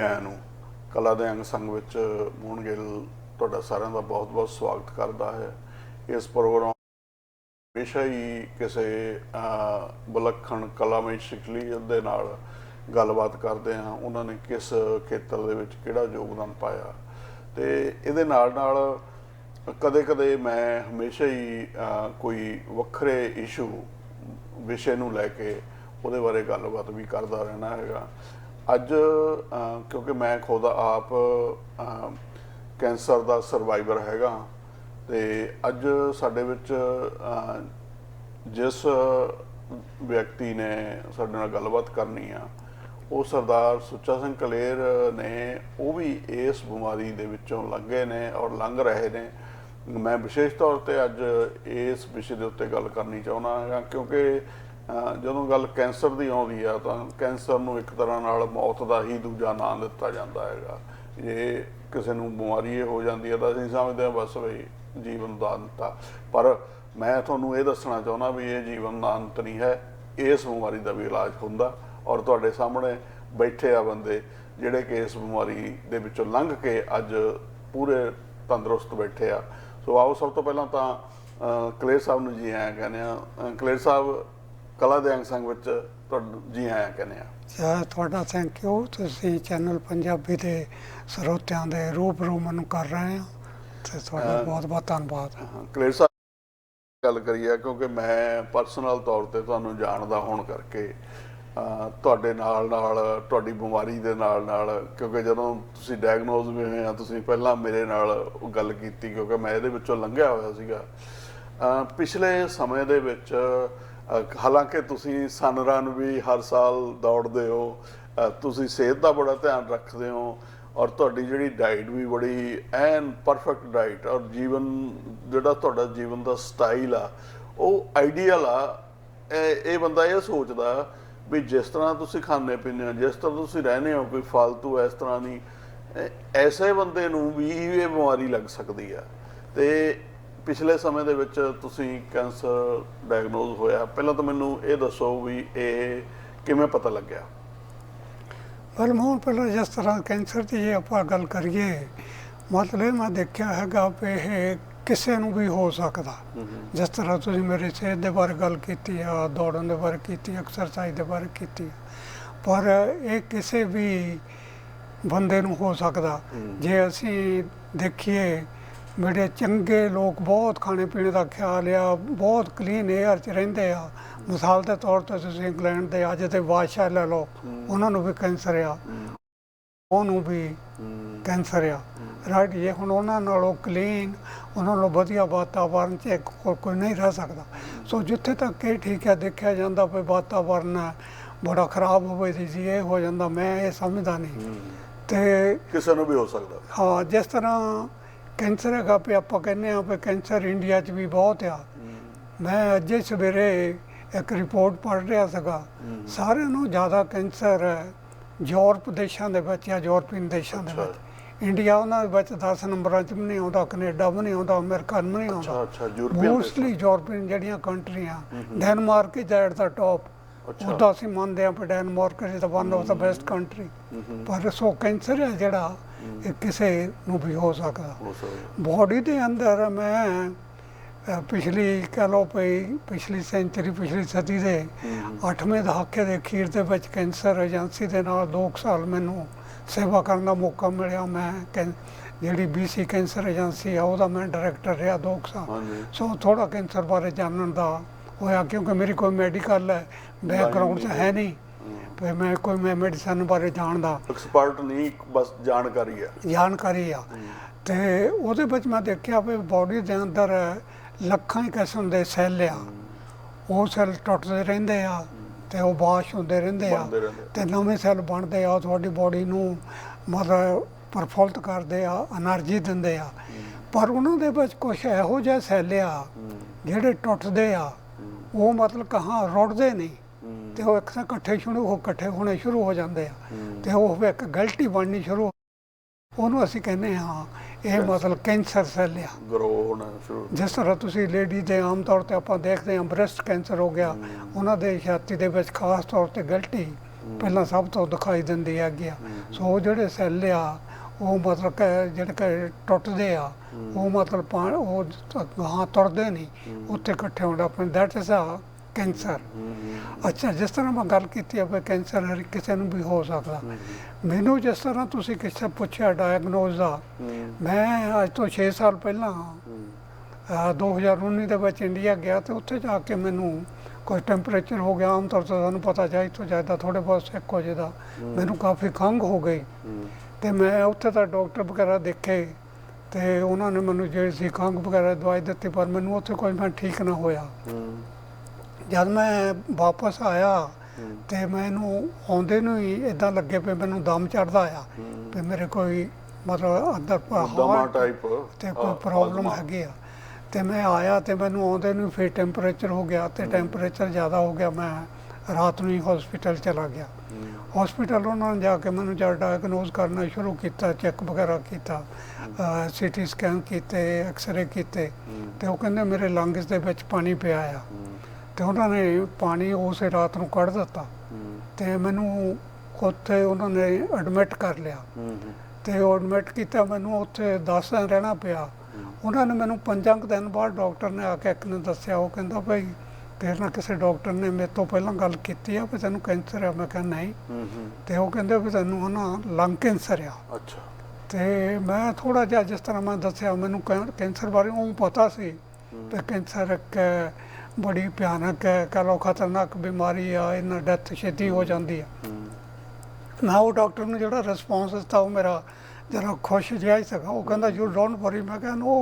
ਆਇਆਂ ਨੂੰ ਕਲਾ ਦੇ ਅੰਗ ਸੰਗ ਵਿੱਚ ਮੋਹਨ ਗਿੱਲ ਤੁਹਾਡਾ ਸਾਰਿਆਂ ਦਾ ਬਹੁਤ-ਬਹੁਤ ਸਵਾਗਤ ਕਰਦਾ ਹੈ। ਇਸ ਪ੍ਰੋਗਰਾਮ ਹਮੇਸ਼ਾ ਹੀ ਕਿਸੇ ਅਹ, ਵਿਲੱਖਣ ਕਲਾਮਈ ਸ਼ਖਸੀਅਤ ਦੇ ਨਾਲ ਗੱਲਬਾਤ ਕਰਦੇ ਹਾਂ। ਉਹਨਾਂ ਨੇ ਕਿਸ ਖੇਤਰ ਦੇ ਵਿੱਚ ਕਿਹੜਾ ਯੋਗਦਾਨ ਪਾਇਆ? ਤੇ ਇਹਦੇ ਨਾਲ ਨਾਲ ਕਦੇ-ਕਦੇ ਮੈਂ ਹਮੇਸ਼ਾ ਹੀ ਕੋਈ ਵੱਖਰੇ ਇਸ਼ੂ ਵਿਸ਼ੇ ਨੂੰ ਲੈ ਕੇ ਉਹਦੇ ਬਾਰੇ ਗੱਲਬਾਤ ਵੀ ਕਰਦਾ ਰਹਿਣਾ ਹੈਗਾ। ਅੱਜ ਕਿਉਂਕਿ ਮੈਂ ਖੁਦ ਆਪ ਕੈਂਸਰ ਦਾ ਸਰਵਾਈਵਰ ਹੈਗਾ। ਤੇ ਅੱਜ ਸਾਡੇ ਵਿੱਚ ਜਿਸ ਵਿਅਕਤੀ ਨੇ ਸਾਡੇ ਨਾਲ ਗੱਲਬਾਤ ਕਰਨੀ ਆ, ਉਹ ਸਰਦਾਰ ਸੁੱਚਾ ਸਿੰਘ ਕਲੇਰ ਨੇ ਉਹ ਵੀ ਇਸ ਬਿਮਾਰੀ ਦੇ ਵਿੱਚੋਂ ਲੰਘੇ ਨੇ ਔਰ ਲੰਘ ਰਹੇ ਨੇ। ਮੈਂ ਵਿਸ਼ੇਸ਼ ਤੌਰ ਤੇ ਅੱਜ ਇਸ ਵਿਸ਼ੇ ਦੇ ਉੱਤੇ ਗੱਲ ਕਰਨੀ ਚਾਹੁੰਦਾ ਹਾਂ ਕਿਉਂਕਿ ਜਦੋਂ ਗੱਲ ਕੈਂਸਰ ਦੀ ਆਉਂਦੀ ਆ, ਤਾਂ ਕੈਂਸਰ ਨੂੰ ਇੱਕ ਤਰ੍ਹਾਂ ਨਾਲ ਮੌਤ ਦਾ ਹੀ ਦੂਜਾ ਨਾਮ ਦਿੱਤਾ ਜਾਂਦਾ ਹੈਗਾ। ਜੇ ਕਿਸੇ ਨੂੰ ਬਿਮਾਰੀ ਇਹ ਹੋ ਜਾਂਦੀ ਹੈ ਤਾਂ ਅਸੀਂ ਸਮਝਦੇ ਹਾਂ ਬਸ ਵੀ ਜੀਵਨ ਦਾ ਅੰਤ ਆ। ਪਰ ਮੈਂ ਤੁਹਾਨੂੰ ਇਹ ਦੱਸਣਾ ਚਾਹੁੰਦਾ ਵੀ ਇਹ ਜੀਵਨ ਦਾ ਅੰਤ ਨਹੀਂ ਹੈ, ਇਸ ਬਿਮਾਰੀ ਦਾ ਵੀ ਇਲਾਜ ਹੁੰਦਾ। ਔਰ ਤੁਹਾਡੇ ਸਾਹਮਣੇ ਬੈਠੇ ਆ ਬੰਦੇ, ਜਿਹੜੇ ਕਿ ਇਸ ਬਿਮਾਰੀ ਦੇ ਵਿੱਚੋਂ ਲੰਘ ਕੇ ਅੱਜ ਪੂਰੇ ਤੰਦਰੁਸਤ ਬੈਠੇ ਆ। ਸੋ ਆਓ, ਸਭ ਤੋਂ ਪਹਿਲਾਂ ਤਾਂ ਕਲੇਰ ਸਾਹਿਬ ਨੂੰ ਜੀ ਆਇਆਂ ਕਹਿੰਦੇ ਆ ਕਲੇਰ ਸਾਹਿਬ ਕਲਾ ਦੇ ਅੰਗ ਸੰਗ ਵਿੱਚ ਤੁਹਾਨੂੰ ਜੀ ਆਇਆਂ ਕਹਿੰਦੇ ਆ। ਸਰ ਤੁਹਾਡਾ ਥੈਂਕ ਯੂ ਤੁਸੀਂ ਚੈਨਲ ਪੰਜਾਬੀ ਦੇ ਸਰੋਤਿਆਂ ਦੇ ਰੂਬਰੂ ਮੈਨੂੰ ਕਰ ਰਹੇ ਹੋ ਤੇ ਤੁਹਾਡਾ ਬਹੁਤ ਬਹੁਤ ਧੰਨਵਾਦ। ਕਲੇਰ ਸਾਹਿਬ ਗੱਲ ਕਰੀਏ ਕਿਉਂਕਿ ਮੈਂ ਪਰਸਨਲ ਤੌਰ ਤੇ ਤੁਹਾਨੂੰ ਜਾਣਦਾ ਹੋਣ ਕਰਕੇ ਤੁਹਾਡੇ ਨਾਲ ਨਾਲ ਤੁਹਾਡੀ ਬਿਮਾਰੀ ਦੇ ਨਾਲ ਨਾਲ ਕਿਉਂਕਿ ਜਦੋਂ ਤੁਸੀਂ ਡਾਇਗਨੋਜ਼ ਵੀ ਹੋਏ ਆ ਤੁਸੀਂ ਪਹਿਲਾਂ ਮੇਰੇ ਨਾਲ ਉਹ ਗੱਲ ਕੀਤੀ ਕਿਉਂਕਿ ਮੈਂ ਇਹਦੇ ਵਿੱਚੋਂ ਲੰਘਿਆ ਹੋਇਆ ਸੀਗਾ। ਪਿਛਲੇ ਸਮੇਂ ਦੇ ਵਿੱਚ ਹਾਲਾਂਕਿ ਤੁਸੀਂ ਸਨ ਰਨ ਵੀ ਹਰ ਸਾਲ ਦੌੜਦੇ ਹੋ ਤੁਸੀਂ ਸਿਹਤ ਦਾ ਬੜਾ ਧਿਆਨ ਰੱਖਦੇ ਹੋ ਔਰ ਤੁਹਾਡੀ ਜਿਹੜੀ ਡਾਈਟ ਵੀ ਬੜੀ ਐਨ ਪਰਫੈਕਟ ਡਾਈਟ ਔਰ ਜੀਵਨ, ਜਿਹੜਾ ਤੁਹਾਡਾ ਜੀਵਨ ਦਾ ਸਟਾਈਲ ਆ, ਉਹ ਆਈਡੀਅਲ ਆ। ਇਹ ਇਹ ਬੰਦਾ ਇਹ ਸੋਚਦਾ ਵੀ ਜਿਸ ਤਰ੍ਹਾਂ ਤੁਸੀਂ ਖਾਣੇ ਪੀਂਦੇ ਹੋ, ਜਿਸ ਤਰ੍ਹਾਂ ਤੁਸੀਂ ਰਹਿੰਦੇ ਹੋ, ਕੋਈ ਫालतू ਇਸ ਤਰ੍ਹਾਂ ਨਹੀਂ ਐਸੇ ਬੰਦੇ ਨੂੰ ਵੀ ਇਹ ਬਿਮਾਰੀ ਲੱਗ ਸਕਦੀ ਆ। ਤੇ ਪਿਛਲੇ ਸਮੇਂ ਦੇ ਵਿੱਚ ਤੁਸੀਂ ਕੈਂਸਰ ਡਾਇਗਨੋਜ਼ ਹੋਇਆ। ਪਹਿਲਾਂ ਤਾਂ ਮੈਨੂੰ ਇਹ ਦੱਸੋ ਵੀ ਇਹ ਕਿਵੇਂ ਪਤਾ ਲੱਗਿਆ? ਪਰ ਮੋਹਨ ਪਹਿਲਾਂ ਜਿਸ ਤਰ੍ਹਾਂ ਕੈਂਸਰ ਦੀ ਜੇ ਆਪਾਂ ਗੱਲ ਕਰੀਏ ਮਤਲਬ ਮੈਂ ਦੇਖਿਆ ਹੈਗਾ ਵੀ ਇਹ ਕਿਸੇ ਨੂੰ ਵੀ ਹੋ ਸਕਦਾ। ਜਿਸ ਤਰ੍ਹਾਂ ਤੁਸੀਂ ਮੇਰੀ ਸਿਹਤ ਦੇ ਬਾਰੇ ਗੱਲ ਕੀਤੀ ਆ ਦੌੜਨ ਦੇ ਬਾਰੇ ਕੀਤੀ ਐਕਸਰਸਾਈਜ਼ ਦੇ ਬਾਰੇ ਕੀਤੀ। ਪਰ ਇਹ ਕਿਸੇ ਵੀ ਬੰਦੇ ਨੂੰ ਹੋ ਸਕਦਾ। ਜੇ ਅਸੀਂ ਦੇਖੀਏ ਮੇਰੇ ਚੰਗੇ ਲੋਕ ਬਹੁਤ ਖਾਣੇ ਪੀਣੇ ਦਾ ਖਿਆਲ ਆ ਬਹੁਤ ਕਲੀਨ 에ਅਰ 'ਚ ਰਹਿੰਦੇ ਆ। ਮਿਸਾਲ ਦੇ ਤੌਰ ਤੇ ਤੁਸੀਂ ਇੰਗਲੈਂਡ ਦੇ ਅੱਜ ਦੇ ਬਾਦਸ਼ਾਹ ਲੈ ਲਓ ਉਹਨਾਂ ਨੂੰ ਵੀ ਕੈਂਸਰ ਆ। ਉਹਨੂੰ ਵੀ ਕੈਂਸਰ ਆ। ਰਾਈਟ ਜੇ ਹੁਣ ਉਹਨਾਂ ਨਾਲੋਂ ਕਲੀਨ ਉਹਨਾਂ ਨਾਲੋਂ ਵਧੀਆ ਵਾਤਾਵਰਣ 'ਚ ਕੋਈ ਨਹੀਂ ਰਹਿ ਸਕਦਾ। ਸੋ ਜਿੱਥੇ ਤੱਕ ਇਹ ਠੀਕ ਹੈ ਦੇਖਿਆ ਜਾਂਦਾ ਵੀ ਵਾਤਾਵਰਣ ਬੜਾ ਖਰਾਬ ਹੋਵੇ ਸੀ ਜੀ ਇਹ ਹੋ ਜਾਂਦਾ ਮੈਂ ਇਹ ਸਮਝਦਾ ਨਹੀਂ। ਤੇ ਕਿਸੇ ਨੂੰ ਵੀ ਹੋ ਸਕਦਾ। ਹਾਂ ਜਿਸ ਤਰ੍ਹਾਂ ਕੈਂਸਰ ਹੈਗਾ ਵੀ ਆਪਾਂ ਕਹਿੰਦੇ ਆ ਵੀ ਕੈਂਸਰ ਇੰਡੀਆ 'ਚ ਵੀ ਬਹੁਤ ਆ। ਮੈਂ ਅੱਜ ਹੀ ਸਵੇਰੇ ਇੱਕ ਰਿਪੋਰਟ ਪੜ੍ਹ ਰਿਹਾ ਸੀਗਾ। ਸਾਰਿਆਂ ਨੂੰ ਜ਼ਿਆਦਾ ਕੈਂਸਰ ਯੂਰਪ ਦੇਸ਼ਾਂ ਦੇ ਵਿੱਚ ਜਾਂ ਯੂਰਪੀਅਨ ਦੇਸ਼ਾਂ ਦੇ ਅੱਛਾ। ਵਿੱਚ। ਇੰਡੀਆ ਉਹਨਾਂ ਦੇ ਵਿੱਚ 10 ਨੰਬਰਾਂ 'ਚ ਵੀ ਨਹੀਂ ਆਉਂਦਾ ਕੈਨੇਡਾ ਵੀ ਨਹੀਂ ਆਉਂਦਾ ਅਮਰੀਕਾ ਵੀ ਨਹੀਂ ਅੱਛਾ ਆਉਂਦਾ। ਅੱਛਾ ਯੂਰਪੀਅਨ ਮੋਸਟਲੀ ਯੂਰਪੀਅਨ ਜਿਹੜੀਆਂ ਕੰਟਰੀਆਂ Denmark is at the top ਅੱਛਾ। ਉਹਦਾ ਅਸੀਂ ਮੰਨਦੇ ਕਿ Denmark is the one of the best country ਪਰ ਸੋ ਕੈਂਸਰ ਹੈ ਜਿਹੜਾ ਇਹ ਕਿਸੇ ਨੂੰ ਵੀ ਹੋ ਸਕਦਾ। ਬੋਡੀ ਦੇ ਅੰਦਰ ਮੈਂ ਪਿਛਲੀ ਕਹ ਲਓ ਪਈ ਪਿਛਲੀ ਸੈਂਚੁਰੀ ਪਿਛਲੀ ਸਦੀ ਦੇ 8ਵੇਂ ਦਹਾਕੇ ਦੇ ਅਖੀਰ ਦੇ ਵਿੱਚ ਕੈਂਸਰ ਏਜੰਸੀ ਦੇ ਨਾਲ 2 ਸਾਲ ਮੈਨੂੰ ਸੇਵਾ ਕਰਨ ਦਾ ਮੌਕਾ ਮਿਲਿਆ। ਮੈਂ ਜਿਹੜੀ ਬੀਸੀ ਕੈਂਸਰ ਏਜੰਸੀ ਆ ਉਹਦਾ ਮੈਂ ਡਾਇਰੈਕਟਰ ਰਿਹਾ 2 ਸਾਲ। ਸੋ ਥੋੜਾ ਕੈਂਸਰ ਬਾਰੇ ਜਾਣਨ ਦਾ ਹੋਇਆ ਕਿਉਂਕਿ ਮੇਰੀ ਕੋਈ ਮੈਡੀਕਲ ਬੈਕਗ੍ਰਾਉਂਡ ਹੈ ਨਹੀਂ। ਫਿਰ ਮੈਂ ਕੋਈ ਮੈਂ ਮੈਡੀਸਨ ਬਾਰੇ ਜਾਣਦਾ। ਐਕਸਪਰਟ ਨਹੀਂ ਬਸ ਜਾਣਕਾਰੀ ਹੈ। ਜਾਣਕਾਰੀ ਆ। ਤੇ ਉਹਦੇ ਵਿੱਚ ਮੈਂ ਦੇਖਿਆ ਵੀ ਬਾਡੀ ਦੇ ਅੰਦਰ ਲੱਖਾਂ ਹੀ ਕਿਸਮ ਦੇ ਸੈੱਲ ਆ। ਉਹ ਸੈੱਲ ਟੁੱਟਦੇ ਰਹਿੰਦੇ ਆ ਤੇ ਉਹ ਬਾਸ਼ ਹੁੰਦੇ ਰਹਿੰਦੇ ਆ। ਤੇ ਨਵੇਂ ਸੈੱਲ ਬਣਦੇ ਆ ਤੁਹਾਡੀ ਬਾਡੀ ਨੂੰ ਮਤਲਬ ਪਰਫੁੱਲਤ ਕਰਦੇ ਆ એનર્ਜੀ ਦਿੰਦੇ ਆ। ਪਰ ਉਹਨਾਂ ਦੇ ਵਿੱਚ ਕੁਝ ਇਹੋ ਜਿਹੇ ਸੈੱਲ ਆ ਜਿਹੜੇ ਟੁੱਟਦੇ ਆ। ਉਹ ਮਤਲਬ ਕਹਾਂ ਰੁੜਦੇ ਨਹੀਂ। ਤੇ ਉਹ ਇੱਕ ਤਾਂ ਇਕੱਠੇ ਸ਼ੁਰੂ ਹੋ ਇਕੱਠੇ ਹੋਣੇ ਸ਼ੁਰੂ ਹੋ ਜਾਂਦੇ ਆ। ਤੇ ਉਹ ਇੱਕ ਗਲਤੀ ਬਣਨੀ ਸ਼ੁਰੂ ਉਹਨੂੰ ਅਸੀਂ ਕਹਿੰਦੇ ਹਾਂ ਇਹ ਮਤਲਬ ਕੈਂਸਰ ਸੈੱਲ ਆ। ਗਰੋ ਹੋਣਾ ਸ਼ੁਰੂ। ਜਿਸ ਤਰ੍ਹਾਂ ਤੁਸੀਂ ਲੇਡੀ ਦੇ ਆਮ ਤੌਰ ਤੇ ਆਪਾਂ ਦੇਖਦੇ ਹਾਂ ਬ੍ਰੈਸਟ ਕੈਂਸਰ ਹੋ ਗਿਆ। ਉਹਨਾਂ ਦੇ ਛਾਤੀ ਦੇ ਵਿੱਚ ਖਾਸ ਤੌਰ ਤੇ ਗਲਟੀ ਪਹਿਲਾਂ ਸਭ ਤੋਂ ਦਿਖਾਈ ਦਿੰਦੀ ਹੈਗੀ ਆ। ਸੋ ਉਹ ਜਿਹੜੇ ਸੈੱਲ ਆ ਉਹ ਮਤਲਬ ਕਿ ਜਿਹੜੇ ਕਿ ਟੁੱਟਦੇ ਆ ਉਹ ਮਤਲਬ ਪਾ- ਉਹ ਹਾਂ ਤੁਰਦੇ ਨਹੀਂ। ਉੱਥੇ ਇਕੱਠੇ ਹੋਣਾ ਆਪਣੇ ਦੈਟ ਇਜ਼ ਆ ਕੈਂਸਰ ਅੱਛਾ ਜਿਸ ਤਰ੍ਹਾਂ ਮੈਂ ਗੱਲ ਕੀਤੀ ਆ ਵੀ ਕੈਂਸਰ ਹਰ ਕਿਸੇ ਨੂੰ ਵੀ ਹੋ ਸਕਦਾ। ਮੈਨੂੰ ਜਿਸ ਤਰ੍ਹਾਂ ਤੁਸੀਂ ਕਿਸੇ ਪੁੱਛਿਆ ਡਾਇਗਨੋਜ਼ ਦਾ ਮੈਂ ਅੱਜ ਤੋਂ 6 ਸਾਲ ਪਹਿਲਾਂ ਅਹ 2019 ਦੇ ਵਿੱਚ ਇੰਡੀਆ ਗਿਆ ਤੇ ਉੱਥੇ ਜਾ ਕੇ ਮੈਨੂੰ ਕੋਈ ਟੈਂਪਰੇਚਰ ਹੋ ਗਿਆ ਆਮ ਤੌਰ ਤੇ ਤੁਹਾਨੂੰ ਪਤਾ ਚਾਹੀ ਤੋਂ ਜ਼ਿਆਦਾ ਥੋੜੇ ਬਹੁਤ ਸਿੱਕ ਹੋ ਜਿਹਦਾ ਮੈਨੂੰ ਕਾਫੀ ਖੰਘ ਹੋ ਗਈ। ਤੇ ਮੈਂ ਉੱਥੇ ਤਾਂ ਡਾਕਟਰ ਵਗੈਰਾ ਦੇਖੇ ਤੇ ਉਹਨਾਂ ਨੇ ਮੈਨੂੰ ਜਿਹੜੀ ਸੀ ਖੰਘ ਵਗੈਰਾ ਦਵਾਈ ਦਿੱਤੀ ਪਰ ਮੈਨੂੰ ਉੱਥੇ ਕੋਈ ਮੈਂ ਠੀਕ ਨਾ ਹੋਇਆ। ਜਦ ਮੈਂ ਵਾਪਸ ਆਇਆ ਤੇ ਮੈਨੂੰ ਆਉਂਦੇ ਨੂੰ ਹੀ ਇਦਾਂ ਲੱਗੇ ਪਏ ਮੈਨੂੰ ਦਮ ਚੜਦਾ ਆ ਤੇ ਮੇਰੇ ਕੋਈ ਮਤਲਬ ਅੰਦਰ ਦਮਾ ਟਾਈਪ ਤੇ ਕੋਈ ਪ੍ਰੋਬਲਮ ਹੈਗੀ ਆ। ਤੇ ਮੈਂ ਆਇਆ ਤੇ ਮੈਨੂੰ ਆਉਂਦੇ ਨੂੰ ਫਿਰ ਟੈਂਪਰੇਚਰ ਹੋ ਗਿਆ ਤੇ ਟੈਂਪਰੇਚਰ ਜ਼ਿਆਦਾ ਹੋ ਗਿਆ ਮੈਂ। ਰਾਤ ਨੂੰ ਹੀ ਹਸਪੀਟਲ ਚਲਾ ਗਿਆ। ਹਸਪੀਟਲ ਉਹਨਾਂ ਨੇ ਜਾ ਕੇ ਮੈਨੂੰ ਜਦ ਡਾਇਗਨੋਸ ਕਰਨਾ ਸ਼ੁਰੂ ਕੀਤਾ ਚੈੱਕ ਵਗੈਰਾ ਕੀਤਾ ਸੀਟੀ ਸਕੈਨ ਕੀਤੇ ਐਕਸ-ਰੇ ਕੀਤੇ ਤੇ ਉਹ ਕਹਿੰਦੇ ਮੇਰੇ ਲੰਗਸ ਦੇ ਵਿੱਚ ਪਾਣੀ ਪਿਆ ਆ। ਤੇ ਉਹਨਾਂ ਨੇ ਪਾਣੀ ਉਸੇ ਰਾਤ ਨੂੰ ਕੱਢ ਦਿੱਤਾ। ਤੇ ਮੈਨੂੰ ਉੱਥੇ ਉਹਨਾਂ ਨੇ ਐਡਮਿਟ ਕਰ ਲਿਆ। ਤੇ ਉਹ ਐਡਮਿਟ ਕੀਤਾ ਮੈਨੂੰ ਉੱਥੇ 10 ਦਿਨ ਰਹਿਣਾ ਪਿਆ। ਉਹਨਾਂ ਨੇ ਮੈਨੂੰ ਪੰਜਾਂ ਕੁ ਦਿਨ ਬਾਅਦ ਡਾਕਟਰ ਨੇ ਆ ਕੇ ਇੱਕ ਨੇ ਦੱਸਿਆ, ਉਹ ਕਹਿੰਦਾ ਭਾਈ ਤੇਰੇ ਨਾਲ ਕਿਸੇ ਡਾਕਟਰ ਨੇ ਮੇਰੇ ਤੋਂ ਪਹਿਲਾਂ ਗੱਲ ਕੀਤੀ ਆ ਵੀ ਤੈਨੂੰ ਕੈਂਸਰ ਆ। ਮੈਂ ਕਿਹਾ ਨਹੀਂ। ਤੇ ਉਹ ਕਹਿੰਦੇ ਵੀ ਤੈਨੂੰ ਹਨਾ ਲੰਗ ਕੈਂਸਰ ਆ। ਅੱਛਾ। ਤੇ ਮੈਂ ਥੋੜਾ ਜਿਹਾ ਜਿਸ ਤਰ੍ਹਾਂ ਮੈਂ ਦੱਸਿਆ ਮੈਨੂੰ ਕੈਂਸਰ ਬਾਰੇ ਉਹ ਪਤਾ ਸੀ। ਤੇ ਕੈਂਸਰ ਇੱਕ ਬੜੀ ਭਿਆਨਕ ਹੈ ਕਹ ਖਤਰਨਾਕ ਬਿਮਾਰੀ ਆ ਇਹਨਾਂ ਡੈਥ ਛੇਤੀ ਹੋ ਜਾਂਦੀ ਆ। ਮੈਂ ਉਹ ਡਾਕਟਰ ਨੂੰ ਜਿਹੜਾ ਰਿਸਪੌਂਸ ਦਿੱਤਾ ਉਹ ਮੇਰਾ ਜਰਾ ਖੁਸ਼ ਜਿਹਾ ਹੀ ਸੀਗਾ। ਉਹ ਕਹਿੰਦਾ ਯੂ ਡੋਂਟ ਵਰੀ ਮੈਂ ਕਿਹਾ ਨੋ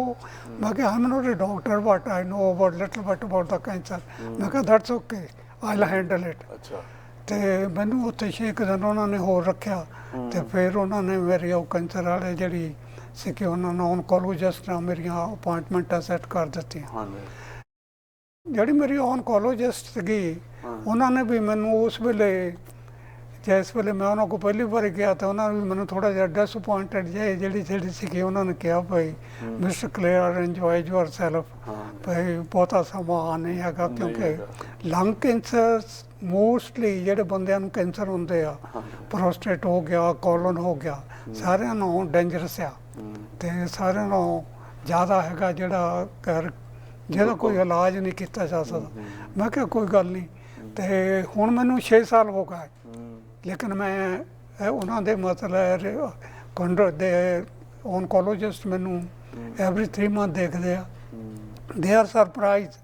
ਮੈਂ ਕਿਹਾ I'm not a doctor but I know about little but about the cancer ਮੈਂ ਕਿਹਾ that's okay I handle it ਅੱਛਾ। ਤੇ ਮੈਨੂੰ ਉੱਥੇ ਛੇ ਕੁ ਦਿਨ ਉਹਨਾਂ ਨੇ ਹੋਰ ਰੱਖਿਆ। ਤੇ ਫਿਰ ਉਹਨਾਂ ਨੇ ਮੇਰੀ ਉਹ ਕੈਂਸਰ ਵਾਲੇ ਜਿਹੜੀ ਸੀ ਕਿ ਉਹਨਾਂ ਨੇ ਔਨਕੋਲੋਜਿਸਟ ਨਾਲ ਮੇਰੀਆਂ ਅਪਾਇੰਟਮੈਂਟਾਂ ਸੈੱਟ ਕਰ ਦਿੱਤੀਆਂ। ਹਾਂਜੀ। ਜਿਹੜੀ ਮੇਰੀ ਔਨਕੋਲੋਜਿਸਟ ਸੀਗੀ ਉਹਨਾਂ ਨੇ ਵੀ ਮੈਨੂੰ ਉਸ ਵੇਲੇ ਜਿਸ ਵੇਲੇ ਮੈਂ ਉਹਨਾਂ ਕੋਲ ਪਹਿਲੀ ਵਾਰ ਗਿਆ ਤਾਂ ਉਹਨਾਂ ਨੇ ਮੈਨੂੰ ਥੋੜਾ ਜਿਹਾ ਡਿਸਪਾਇੰਟਡ ਜਿਹਾ ਜਿਹੜੀ ਜਿਹੜੀ ਸੀਗੀ ਉਹਨਾਂ ਨੇ ਕਿਹਾ ਭਾਈ mister clear enjoy yourself ਹਾਂ। ਭਾਈ ਬਹੁਤਾ ਸਮਾਂ ਨਹੀਂ ਹੈਗਾ ਕਿਉਂਕਿ। ਲੰਗ ਕੈਂਸਰ ਮੋਸਟਲੀ ਜਿਹੜੇ ਬੰਦਿਆਂ ਨੂੰ ਕੈਂਸਰ ਹੁੰਦੇ ਆ ਪ੍ਰੋਸਟੇਟ ਹੋ ਗਿਆ ਕੋਲਨ ਹੋ ਗਿਆ ਸਾਰਿਆਂ ਨੂੰ ਡੇਂਜਰਸ ਆ। ਤੇ ਸਾਰਿਆਂ ਨੂੰ ਜ਼ਿਆਦਾ ਹੈਗਾ ਜਿਹੜਾ ਕਰ ਜਿਹਦਾ ਕੋਈ ਇਲਾਜ ਨਹੀਂ ਕੀਤਾ ਜਾ ਸਕਦਾ। ਮੈਂ ਕਿਹਾ ਕੋਈ ਗੱਲ ਨਹੀਂ। ਤੇ ਹੁਣ ਮੈਨੂੰ 6 ਸਾਲ ਹੋ ਗਏ। ਲੇਕਿਨ ਮੈਂ ਉਹਨਾਂ ਦੇ ਮਤਲਬ ਕੰਡਰ ਦੇ ਔਨਕੋਲੋਜਿਸਟ ਮੈਨੂੰ ਐਵਰੀ 3 ਮੰਥ ਦੇਖਦੇ ਆ। ਦੇ ਆਰ ਸਰਪ੍ਰਾਈਜ਼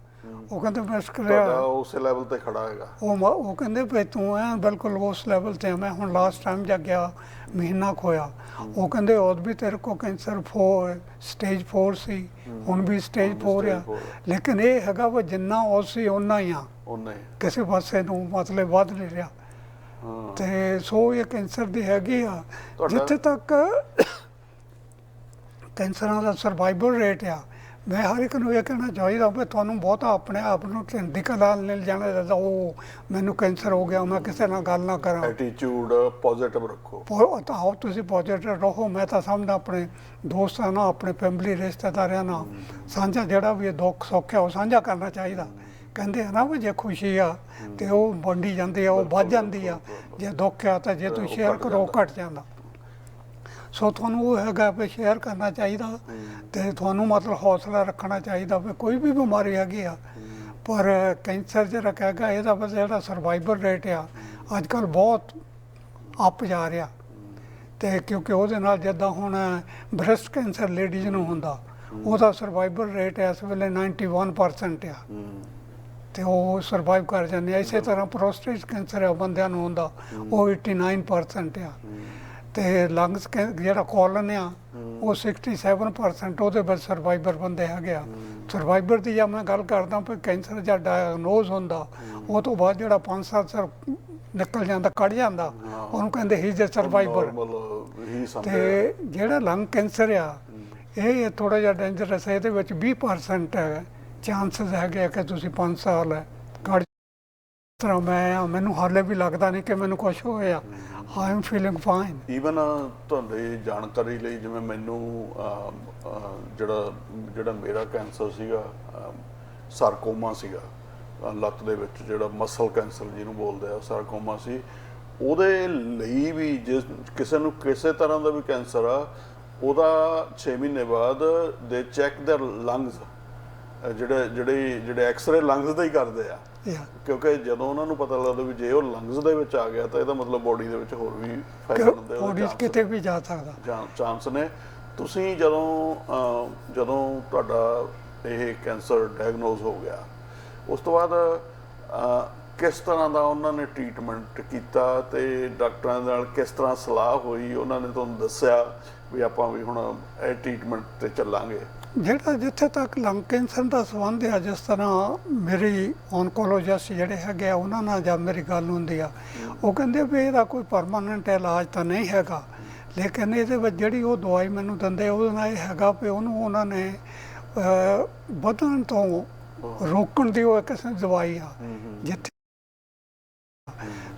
ਉਹ ਕਹਿੰਦੇ ਮੈਂ ਤੁਹਾਡਾ ਸਕਰਿਆ ਉਸੇ ਲੈਵਲ ਤੇ ਖੜਾ ਹੈਗਾ। ਉਹ ਉਹ ਕਹਿੰਦੇ ਵੀ ਤੂੰ ਐ ਬਿਲਕੁਲ ਉਸ ਲੈਵਲ ਤੇ ਆ। ਮੈਂ ਹੁਣ ਲਾਸਟ ਟਾਈਮ ਜਾ ਗਿਆ ਮਹੀਨਾ ਖੋਇਆ ਉਹ ਕਹਿੰਦੇ ਉਹ ਵੀ ਤੇਰੇ ਕੋ ਕੈਂਸਰ 4 ਸਟੇਜ 4 ਸੀ। ਹੁਣ ਵੀ ਸਟੇਜ ਹੁਣ ਵੀ 4 ਆ ਆ। ਲੇਕਿਨ ਇਹ ਹੈਗਾ ਉਹ ਜਿੰਨਾ ਉਹ ਸੀ ਓਨਾ ਹੀ ਆ। ਉਹਨੇ ਕਿਸੇ ਪਾਸੇ ਨੂੰ ਮਤਲਬ ਵੱਧ ਨਹੀਂ ਰਿਹਾ। ਹਾਂ ਤੇ ਸੋ ਇਹ ਕੈਂਸਰ ਦੀ ਹੈਗੀ ਆ ਜਿੱਥੇ ਤੱਕ ਕੈਂਸਰਾਂ ਦਾ ਸਰਵਾਈਵਲ ਰੇਟ ਆ ਮੈਂ ਹਰ ਇੱਕ ਨੂੰ ਇਹ ਕਹਿਣਾ ਚਾਹੀਦਾ ਵੀ ਤੁਹਾਨੂੰ ਬਹੁਤਾ ਆਪਣੇ ਆਪ ਨੂੰ ਢਿੰਡਿਕਾ ਨਾਲ ਨਹੀਂ ਜਾਣਾ ਚਾਹੀਦਾ ਉਹ ਮੈਨੂੰ ਕੈਂਸਰ ਹੋ ਗਿਆ ਮੈਂ ਕਿਸੇ ਨਾਲ ਗੱਲ ਨਾ ਕਰਾਂ। ਐਟੀਟਿਊਡ ਪੋਜ਼ਿਟਿਵ ਰੱਖੋ। ਆਓ ਤੁਸੀਂ ਪੋਜ਼ਿਟਿਵ ਰਹੋ ਮੈਂ ਤਾਂ ਸਮਝਦਾ ਆਪਣੇ ਦੋਸਤਾਂ ਨਾਲ ਆਪਣੇ ਫੈਮਿਲੀ ਰਿਸ਼ਤੇਦਾਰਾਂ ਨਾਲ ਸਾਂਝਾ ਜਿਹੜਾ ਵੀ ਦੁੱਖ ਸੁੱਖ ਹੈ ਉਹ ਸਾਂਝਾ ਕਰਨਾ ਚਾਹੀਦਾ। ਕਹਿੰਦੇ ਆ ਨਾ ਵੀ ਜੇ ਖੁਸ਼ੀ ਆ ਤੇ ਉਹ ਵੰਡੀ ਜਾਂਦੀ ਆ ਉਹ ਵੱਧ ਜਾਂਦੀ ਆ। ਜੇ ਦੁੱਖ ਆ ਤਾਂ ਜੇ ਤੁਸੀਂ ਸ਼ੇਅਰ ਕਰੋ। ਘਟ ਜਾਂਦਾ। ਸੋ ਤੁਹਾਨੂੰ ਉਹ ਹੈਗਾ ਵੀ ਸ਼ੇਅਰ ਕਰਨਾ ਚਾਹੀਦਾ ਤੇ ਤੁਹਾਨੂੰ ਮਤਲਬ ਹੌਸਲਾ ਰੱਖਣਾ ਚਾਹੀਦਾ ਵੀ ਕੋਈ ਵੀ ਬਿਮਾਰੀ ਹੈਗੀ ਆ। ਪਰ ਕੈਂਸਰ ਜਿਹੜਾ ਹੈਗਾ ਇਹਦਾ ਬਸ ਜਿਹੜਾ ਸਰਵਾਈਵਲ ਰੇਟ ਆ ਅੱਜ ਕੱਲ ਬਹੁਤ ਅਪ ਜਾ ਰਿਹਾ। ਤੇ ਕਿਉਂਕਿ ਉਹਦੇ ਨਾਲ ਜਿੱਦਾਂ ਹੁਣ ਬ੍ਰੈਸਟ ਕੈਂਸਰ ਲੇਡੀਜ਼ ਨੂੰ ਹੁੰਦਾ ਉਹਦਾ ਸਰਵਾਈਵਲ ਰੇਟ ਇਸ ਵੇਲੇ 91% ਆ। ਤੇ ਉਹ ਸਰਵਾਈਵ ਕਰ ਜਾਂਦੇ ਆ। ਇਸੇ ਤਰ੍ਹਾਂ ਪ੍ਰੋਸਟੇਟ ਕੈਂਸਰ ਆ ਬੰਦਿਆਂ ਨੂੰ ਹੁੰਦਾ। ਉਹ 89% ਆ। ਤੇ ਲੰਗਸ ਜਿਹੜਾ ਕੋਲਨ ਆ ਉਹ 67% ਉਹਦੇ ਵਿੱਚ ਸਰਵਾਈਵਰ ਬੰਦੇ ਹੈਗੇ ਆ। ਸਰਵਾਈਵਰ ਦੀ ਜਾਂ ਮੈਂ ਗੱਲ ਕਰਦਾ ਵੀ ਕੈਂਸਰ ਜਾਂ ਡਾਇਗਨੋਜ਼ ਹੁੰਦਾ ਉਹ ਤੋਂ ਬਾਅਦ ਜਿਹੜਾ 5-7 ਸਾਲ ਨਿਕਲ ਜਾਂਦਾ ਕੱਢ ਜਾਂਦਾ ਉਹਨੂੰ ਕਹਿੰਦੇ ਹੀ ਜੇ ਸਰਵਾਈਵਰ ਤੇ ਜਿਹੜਾ ਲੰਗ ਕੈਂਸਰ ਆ ਇਹ ਥੋੜਾ ਜਿਹਾ ਡੇਂਜਰਸ ਹੈ ਇਹਦੇ ਵਿੱਚ 20% ਹੈ। ਚਾਂਸਸ ਹੈਗੇ ਆ ਕਿ ਤੁਸੀਂ 5 ਸਾਲ ਹੈ ਕੱਢ ਇਸ ਤਰ੍ਹਾਂ ਮੈਂ ਆ, ਮੈਨੂੰ ਹਾਲੇ ਵੀ ਲੱਗਦਾ ਨਹੀਂ ਕਿ ਮੈਨੂੰ ਕੁਝ ਹੋਇਆ I am feeling fine even ਤੁਹਾਡੀ ਜਾਣਕਾਰੀ ਲਈ ਜਿਵੇਂ ਮੈਨੂੰ ਅਮ, ਅਹ, ਜਿਹੜਾ ਜਿਹੜਾ ਮੇਰਾ ਕੈਂਸਰ ਸੀਗਾ ਸਾਰਕੋਮਾ ਸੀਗਾ ਅਹ, ਲੱਤ ਦੇ ਵਿੱਚ ਜਿਹੜਾ ਮਸਲ ਕੈਂਸਰ ਜਿਹਨੂੰ ਬੋਲਦੇ ਆ ਸਾਰਕੋਮਾ ਸੀ ਉਹਦੇ ਲਈ ਵੀ ਜਿਸ ਕਿਸੇ ਨੂੰ ਕਿਸੇ ਤਰ੍ਹਾਂ ਦਾ ਵੀ ਕੈਂਸਰ ਆ ਉਹਦਾ 6 ਮਹੀਨੇ ਬਾਅਦ ਦੇ ਚੈੱਕ देयर ਲੰਗਸ ਜਿਹੜੇ ਜਿਹੜੇ ਜਿਹੜੇ ਐਕਸ-ਰੇ ਲੰਗਸ ਦਾ ਹੀ ਕਰਦੇ ਆ। ਕਿਉਂਕਿ ਜਦੋਂ ਉਹਨਾਂ ਨੂੰ ਪਤਾ ਲੱਗਦਾ ਵੀ ਜੇ ਉਹ ਲੰਗਸ ਦੇ ਵਿੱਚ ਆ ਗਿਆ ਤਾਂ ਇਹਦਾ ਮਤਲਬ ਬੋਡੀ ਦੇ ਵਿੱਚ ਹੋਰ ਵੀ ਫੈਲਣ ਦੇ ਬੋਡੀ ਕਿਤੇ ਵੀ ਜਾ ਸਕਦਾ। ਚਾਂਸ ਨੇ। ਤੁਸੀਂ ਜਦੋਂ ਜਦੋਂ ਤੁਹਾਡਾ ਇਹ ਕੈਂਸਰ ਡਾਇਗਨੋਸ ਹੋ ਗਿਆ ਉਸ ਤੋਂ ਬਾਅਦ ਕਿਸ ਤਰ੍ਹਾਂ ਦਾ ਉਹਨਾਂ ਨੇ ਟ੍ਰੀਟਮੈਂਟ ਕੀਤਾ ਤੇ ਡਾਕਟਰਾਂ ਨਾਲ ਕਿਸ ਤਰ੍ਹਾਂ ਸਲਾਹ ਹੋਈ ਉਹਨਾਂ ਨੇ ਤੁਹਾਨੂੰ ਦੱਸਿਆ ਵੀ ਆਪਾਂ ਵੀ ਹੁਣ ਇਹ ਟ੍ਰੀਟਮੈਂਟ ਤੇ ਚੱਲਾਂਗੇ? ਜਿਹੜਾ ਜਿੱਥੇ ਤੱਕ ਲੰਗ ਕੈਂਸਰ ਦਾ ਸੰਬੰਧ ਹੈ ਜਿਸ ਤਰ੍ਹਾਂ ਮੇਰੀ ਔਨਕੋਲੋਜਿਸਟ ਜਿਹੜੇ ਹੈਗੇ ਆ ਉਹਨਾਂ ਨਾਲ ਜਦ ਮੇਰੀ ਗੱਲ ਹੁੰਦੀ ਆ ਉਹ ਕਹਿੰਦੇ ਵੀ ਇਹਦਾ ਕੋਈ ਪਰਮਾਨੈਂਟ ਇਲਾਜ ਤਾਂ ਨਹੀਂ ਹੈਗਾ। ਲੇਕਿਨ ਇਹਦੇ ਵਿੱਚ ਜਿਹੜੀ ਉਹ ਦਵਾਈ ਮੈਨੂੰ ਦਿੰਦੇ ਉਹਦੇ ਨਾਲ ਇਹ ਹੈਗਾ ਵੀ ਉਹਨੂੰ ਉਹਨਾਂ ਨੇ ਵਧਣ ਤੋਂ ਰੋਕਣ ਦੀ ਉਹ ਦੀ ਦਵਾਈ ਆ ਜਿੱਥੇ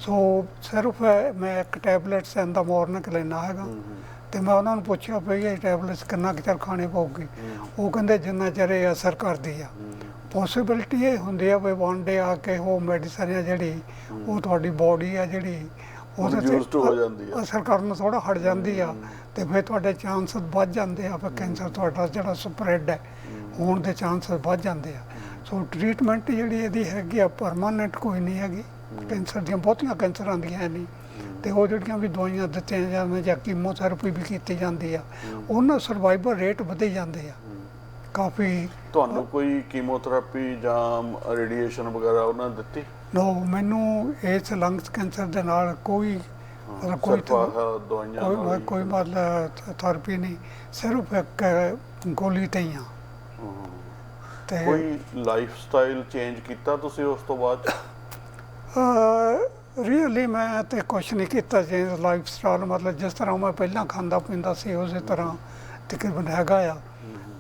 ਸੋ ਸਿਰਫ ਮੈਂ ਇੱਕ ਟੈਬਲੇਟਸ ਇਨ ਦਾ ਮਾਰਨਿੰਗ ਲੈਣਾ ਹੈਗਾ ਤੇ ਮੈਂ ਉਹਨਾਂ ਨੂੰ ਪੁੱਛਿਆ ਵੀ ਇਹ ਟੈਬਲੇਟਸ ਕਿੰਨਾ ਕੁ ਚਿਰ ਖਾਣੇ ਪਊਗੀ? ਉਹ ਕਹਿੰਦੇ ਜਿੰਨਾ ਚਿਰ ਇਹ ਅਸਰ ਕਰਦੀ ਆ। ਪੋਸਿਬਿਲਿਟੀ ਇਹ ਹੁੰਦੀ ਆ ਵੀ ਵਨ ਡੇ ਆ ਕੇ ਉਹ ਮੈਡੀਸਨ ਆ ਜਿਹੜੀ ਉਹ ਤੁਹਾਡੀ ਬਾਡੀ ਆ ਜਿਹੜੀ ਹੋ ਜਾਂਦੀ ਆ। ਅਸਰ ਕਰਨ ਥੋੜਾ ਹਟ ਜਾਂਦੀ ਆ। ਤੇ ਫਿਰ ਤੁਹਾਡੇ ਚਾਂਸਸ ਵੱਧ ਜਾਂਦੇ ਆ ਫਿਰ ਕੈਂਸਰ ਤੁਹਾਡਾ ਜਿਹੜਾ ਸਪਰੈਡ ਹੈ ਹੋਣ ਦੇ ਚਾਂਸਸ ਵੱਧ ਜਾਂਦੇ ਆ। ਸੋ ਟ੍ਰੀਟਮੈਂਟ ਜਿਹੜੀ ਇਹਦੀ ਹੈਗੀ ਆ ਪਰਮਾਨੈਂਟ ਕੋਈ ਨਹੀਂ ਹੈਗੀ। ਕੈਂਸਰ ਦੀਆਂ ਬਹੁਤੀਆਂ ਕੈਂਸਰਾਂ ਦੀਆਂ ਨਹੀਂ ਤੇ ਉਹ ਜਿਹੜੀਆਂ ਵੀ ਦਵਾਈਆਂ ਦਿੱਤੀਆਂ ਜਾਂਦੀਆਂ ਜਾਂ ਕੀਮੋਥੈਰੇਪੀ ਵੀ ਕੀਤੀ ਜਾਂਦੀ ਆ ਉਹਨਾਂ ਸਰਵਾਈਵਲ ਰੇਟ ਵਧੇ ਜਾਂਦੇ ਆ। ਕਾਫੀ ਤੁਹਾਨੂੰ ਕੋਈ ਕੀਮੋਥੈਰੇਪੀ ਜਾਂ ਰੇਡੀਏਸ਼ਨ ਵਗੈਰਾ ਉਹਨਾਂ ਨੇ ਦਿੱਤੀ? ਨੋ ਮੈਨੂੰ ਇਸ ਲੰਗਸ ਕੈਂਸਰ ਦੇ ਨਾਲ ਕੋਈ ਮਤਲਬ ਕੋਈ ਦਵਾਈਆਂ ਕੋਈ? ਕੋਈ ਮਤਲਬ ਥੈਰੇਪੀ ਨਹੀਂ ਸਿਰਫ ਇੱਕ ਗੋਲੀ ਤੇ ਹੀ ਆ। ਤੇ ਕੋਈ ਲਾਈਫ ਸਟਾਈਲ ਚੇਂਜ ਕੀਤਾ ਤੁਸੀਂ ਉਸ ਤੋਂ ਬਾਅਦ? ਰੀਅਲੀ ਮੈਂ ਤੇ ਕੁਛ ਨਹੀਂ ਕੀਤਾ ਚੇਂਜ ਲਾਈਫ ਸਟਾਈਲ ਮਤਲਬ ਜਿਸ ਤਰ੍ਹਾਂ ਮੈਂ ਪਹਿਲਾਂ ਖਾਂਦਾ ਪੀਂਦਾ ਸੀ, ਉਸੇ ਤਰ੍ਹਾਂ ਤਕਰੀਬਨ ਹੈਗਾ ਆ।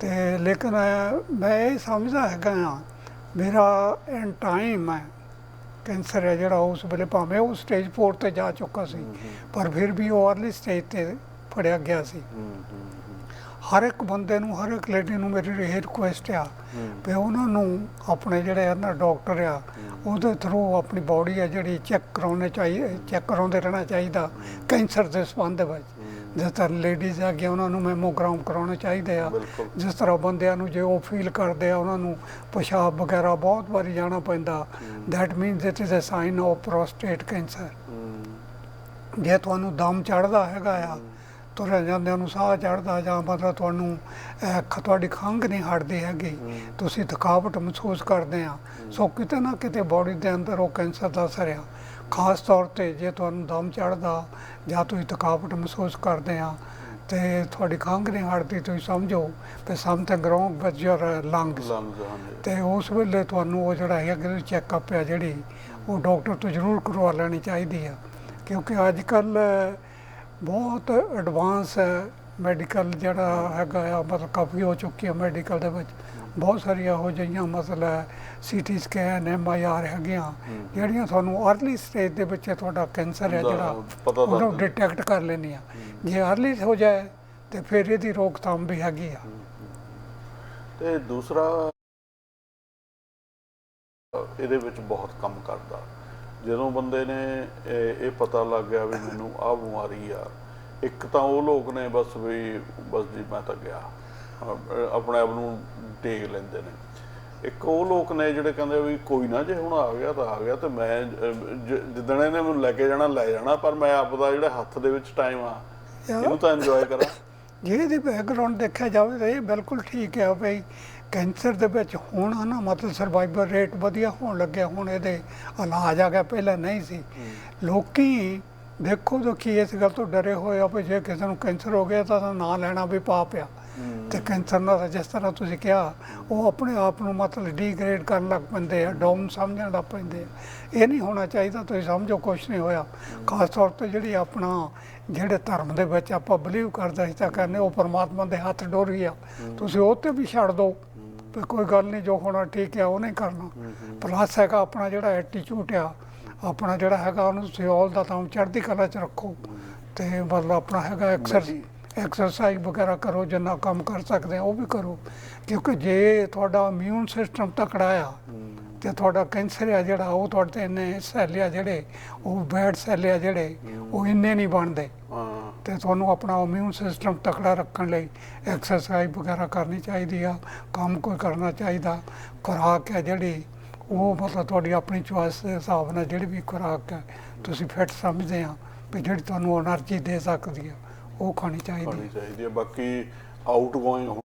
ਤੇ ਲੇਕਿਨ ਮੈਂ ਇਹ ਸਮਝਦਾ ਹੈਗਾ ਆ, ਮੇਰਾ ਐਨ ਟਾਈਮ ਹੈ ਕੈਂਸਰ ਹੈ ਜਿਹੜਾ ਉਸ ਵੇਲੇ ਭਾਵੇਂ ਉਹ ਸਟੇਜ 4 ਤੇ ਜਾ ਚੁੱਕਾ ਸੀ, ਪਰ ਫਿਰ ਵੀ ਉਹ ਅਰਲੀ ਸਟੇਜ ਤੇ ਫੜਿਆ ਗਿਆ ਸੀ। ਹਰ ਇੱਕ ਬੰਦੇ ਨੂੰ ਹਰ ਇੱਕ ਲੇਡੀ ਨੂੰ ਮੇਰੀ ਇਹ ਰਿਕੁਐਸਟ ਆ ਵੀ ਉਹਨਾਂ ਨੂੰ ਆਪਣੇ ਜਿਹੜੇ ਨਾ ਡਾਕਟਰ ਆ ਉਹਦੇ ਥਰੂ ਆਪਣੀ ਬਾਡੀ ਆ ਜਿਹੜੀ ਚੈੱਕ ਕਰਾਉਣੇ ਚਾਹੀਏ ਚੈੱਕ ਕਰਾਉਂਦੇ ਰਹਿਣਾ ਚਾਹੀਦਾ ਕੈਂਸਰ ਦੇ ਸੰਬੰਧ ਵਿੱਚ। ਜਿਸ ਤਰ੍ਹਾਂ ਲੇਡੀਜ਼ ਆ ਕਿ ਉਹਨਾਂ ਨੂੰ ਮੈਮੋਗ੍ਰਾਮ ਕਰਾਉਣੇ ਚਾਹੀਦੇ ਆ। ਜਿਸ ਤਰ੍ਹਾਂ ਬੰਦਿਆਂ ਨੂੰ ਜੇ ਉਹ ਫੀਲ ਕਰਦੇ ਆ ਉਹਨਾਂ ਨੂੰ ਪਿਸ਼ਾਬ ਵਗੈਰਾ ਬਹੁਤ ਵਾਰੀ ਜਾਣਾ ਪੈਂਦਾ। That means it is a sign of prostate cancer ਜੇ ਤੁਹਾਨੂੰ ਦਮ ਚੜਦਾ ਹੈਗਾ ਆ ਤੁਰ ਜਾਂਦਿਆਂ ਨੂੰ ਸਾਹ ਚੜਦਾ ਜਾਂ ਮਤਲਬ ਤੁਹਾਨੂੰ ਅਹ, ਤੁਹਾਡੀ ਖੰਘ ਨਹੀਂ ਹਟਦੀ ਹੈਗੀ। ਤੁਸੀਂ ਥਕਾਵਟ ਮਹਿਸੂਸ ਕਰਦੇ ਆ। ਸੋ ਕਿਤੇ ਨਾ ਕਿਤੇ ਬਾਡੀ ਦੇ ਅੰਦਰ ਉਹ ਕੈਂਸਰ ਦਾ ਅਸਰ ਆ। ਖਾਸ ਤੌਰ ਤੇ ਜੇ ਤੁਹਾਨੂੰ ਦਮ ਚੜਦਾ ਜਾਂ ਤੁਸੀਂ ਥਕਾਵਟ ਮਹਿਸੂਸ ਕਰਦੇ ਆ ਤੇ ਤੁਹਾਡੀ ਖੰਘ ਨਹੀਂ ਹਟਦੀ ਤੁਸੀਂ ਸਮਝੋ ਕਿ something wrong with your lungs ਤੇ ਉਸ ਵੇਲੇ ਤੁਹਾਨੂੰ ਉਹ ਜਿਹੜਾ ਹੈ ਕਿ ਚੈੱਕਅਪ ਆ ਜਿਹੜੀ ਉਹ ਡਾਕਟਰ ਤੋਂ ਜ਼ਰੂਰ ਕਰਵਾ ਲੈਣੀ ਚਾਹੀਦੀ ਆ। ਕਿਉਂਕਿ ਅੱਜ ਕੱਲ ਬਹੁਤ ਐਡਵਾਂਸ ਮੈਡੀਕਲ ਜਿਹੜਾ ਹੈਗਾ ਆ ਮਤਲਬ ਕਾਫੀ ਹੋ ਚੁੱਕੀ ਹੈ ਮੈਡੀਕਲ ਦੇ ਵਿੱਚ। ਬਹੁਤ ਸਾਰੀਆਂ ਹੋ ਜਿਹੀਆਂ ਮਸਲਾ CT scan M I R ਹੈਗੀਆਂ ਜਿਹੜੀਆਂ ਤੁਹਾਨੂੰ ਅਰਲੀ ਸਟੇਜ ਦੇ ਵਿੱਚ ਤੁਹਾਡਾ ਕੈਂਸਰ ਹੈ ਜਿਹੜਾ ਉਹਨੂੰ। ਡਿਟੈਕਟ ਕਰ ਲੈਂਦੀ ਆ ਜੇ ਅਰਲੀ ਹੋ ਜਾਏ ਤੇ ਫਿਰ ਇਹਦੀ ਰੋਕਥਾਮ ਵੀ ਹੈਗੀ ਆ। ਤੇ ਦੂਸਰਾ ਇਹਦੇ ਵਿੱਚ ਬਹੁਤ ਕੰਮ ਕਰਦਾ। ਜਦੋਂ ਬੰਦੇ ਨੇ ਇਹ ਪਤਾ ਲੱਗ ਗਿਆ ਵੀ ਮੈਨੂੰ ਆਹ ਬਿਮਾਰੀ ਆ ਇੱਕ ਤਾਂ ਉਹ ਲੋਕ ਨੇ ਬਸ ਵੀ ਬਸ ਜੀ ਮੈਂ ਤਾਂ ਗਿਆ। ਆਪਣੇ ਆਪ ਨੂੰ ਟੇਕ ਲੈਂਦੇ ਨੇ। ਇੱਕ ਉਹ ਲੋਕ ਨੇ ਜਿਹੜੇ ਕਹਿੰਦੇ ਵੀ ਕੋਈ ਨਾ ਜੇ ਹੁਣ ਆ ਗਿਆ ਤਾਂ ਆ ਗਿਆ ਤੇ ਮੈਂ ਅਹ, ਜਿੱਦਣ ਇਹਨੇ ਮੈਨੂੰ ਲੈ ਕੇ ਜਾਣਾ ਲੈ ਜਾਣਾ ਪਰ ਮੈਂ ਆਪਦਾ ਜਿਹੜਾ ਹੱਥ ਦੇ ਵਿੱਚ ਟਾਈਮ ਆ ਇਹਨੂੰ ਤਾਂ ਇੰਜੋਏ ਕਰਾਂ। ਜੇ ਇਹਦੀ ਬੈਕਗ੍ਰਾਉਂਡ ਦੇਖਿਆ ਜਾਵੇ ਤਾਂ ਇਹ ਬਿਲਕੁਲ ਠੀਕ ਹੈ ਭਈ ਕੈਂਸਰ ਦੇ ਵਿੱਚ ਹੁਣ ਨਾ ਮਤਲਬ ਸਰਵਾਈਵਲ ਰੇਟ ਵਧੀਆ ਹੋਣ ਲੱਗਿਆ ਹੁਣ ਇਹਦੇ ਇਲਾਜ ਆ ਗਿਆ ਪਹਿਲਾਂ ਨਹੀਂ ਸੀ। ਲੋਕੀ ਦੇਖੋ ਦੇਖੀ ਇਸ ਗੱਲ ਤੋਂ ਡਰੇ ਹੋਏ ਆ ਵੀ ਜੇ ਕਿਸੇ ਨੂੰ ਕੈਂਸਰ ਹੋ ਗਿਆ ਤਾਂ ਨਾਂ ਲੈਣਾ ਵੀ ਪਾਪ ਆ। ਤੇ ਕੈਂਸਰ ਨਾਲ ਜਿਸ ਤਰ੍ਹਾਂ ਤੁਸੀਂ ਕਿਹਾ ਉਹ ਆਪਣੇ ਆਪ ਨੂੰ ਮਤਲਬ ਡੀਗ੍ਰੇਡ ਕਰਨ ਲੱਗ ਪੈਂਦੇ ਆ ਡਾਊਨ ਸਮਝਣ ਲੱਗ ਪੈਂਦੇ ਆ। ਇਹ ਨਹੀਂ ਹੋਣਾ ਚਾਹੀਦਾ ਤੁਸੀਂ ਸਮਝੋ ਕੁਛ ਨਹੀਂ ਹੋਇਆ। ਖਾਸ ਤੌਰ ਤੇ ਜਿਹੜੀ ਆਪਣਾ ਜਿਹੜੇ ਧਰਮ ਦੇ ਵਿੱਚ ਆਪਾਂ ਬਲੀਵ ਕਰਦੇ ਸੀ ਤਾਂ ਕਹਿੰਦੇ ਉਹ ਪਰਮਾਤਮਾ ਦੇ ਹੱਥ ਡੋਰੀ ਆ। ਤੁਸੀਂ ਉਹ ਤੇ ਵੀ ਛੱਡ ਦਿਓ। ਵੀ ਕੋਈ ਗੱਲ ਨਹੀਂ ਜੋ ਹੋਣਾ ਠੀਕ ਆ ਉਹ ਨਹੀਂ ਕਰਨਾ। ਪਲੱਸ ਹੈਗਾ ਆਪਣਾ ਜਿਹੜਾ ਐਟੀਟਿਊਡ ਆ, ਆਪਣਾ ਜਿਹੜਾ ਹੈਗਾ ਉਹਨੂੰ ਸਿਓਲ ਦਾ ਤਾਂ ਚੜ੍ਹਦੀ ਕਲਾ ਚ ਰੱਖੋ। ਤੇ ਮਤਲਬ ਆਪਣਾ ਹੈਗਾ ਐਕਸਰਸਾਈਜ਼ ਐਕਸਰਸਾਈਜ਼ ਵਗੈਰਾ ਕਰੋ, ਜਿੰਨਾ ਕੰਮ ਕਰ ਸਕਦੇ ਆ, ਉਹ ਵੀ ਕਰੋ। ਕਿਉਂਕਿ ਜੇ ਤੁਹਾਡਾ ਇਮਿਊਨ ਸਿਸਟਮ ਤਕੜਾ ਆ, ਤੇ ਤੁਹਾਡਾ ਕੈਂਸਰ ਆ ਜਿਹੜਾ, ਉਹ ਤੁਹਾਡੇ ਤੇ ਇੰਨੇ ਸੈੱਲ ਆ ਜਿਹੜੇ, ਉਹ ਬੈਡ ਸੈੱਲ ਆ ਜਿਹੜੇ, ਉਹ ਇੰਨੇ ਨਹੀਂ ਬਣਦੇ। ਹਾਂ। ਤੇ ਤੁਹਾਨੂੰ ਆਪਣਾ ਇਮਿਊਨ ਸਿਸਟਮ ਤਕੜਾ ਰੱਖਣ ਲਈ ਐਕਸਰਸਾਈਜ਼ ਵਗੈਰਾ ਕਰਨੀ ਚਾਹੀਦੀ ਆ, ਕੰਮ ਕੋਈ ਕਰਨਾ ਚਾਹੀਦਾ, ਖੁਰਾਕ ਹੈ ਜਿਹੜੀ, ਉਹ ਮਤਲਬ ਤੁਹਾਡੀ ਆਪਣੀ ਚੁਆਇਸ ਦੇ ਹਿਸਾਬ ਨਾਲ ਜਿਹੜੀ ਵੀ ਖੁਰਾਕ ਹੈ, ਤੁਸੀਂ ਫਿੱਟ ਸਮਝਦੇ ਆ ਵੀ ਜਿਹੜੀ ਤੁਹਾਨੂੰ એનર્ਜੀ ਦੇ ਸਕਦੀ ਆ, ਉਹ ਖਾਣੀ ਚਾਹੀਦੀ। ਹੈ ਚਾਹੀਦੀ ਹੈ ਬਾਕੀ ਆਊਟ ਗੋਇੰਗ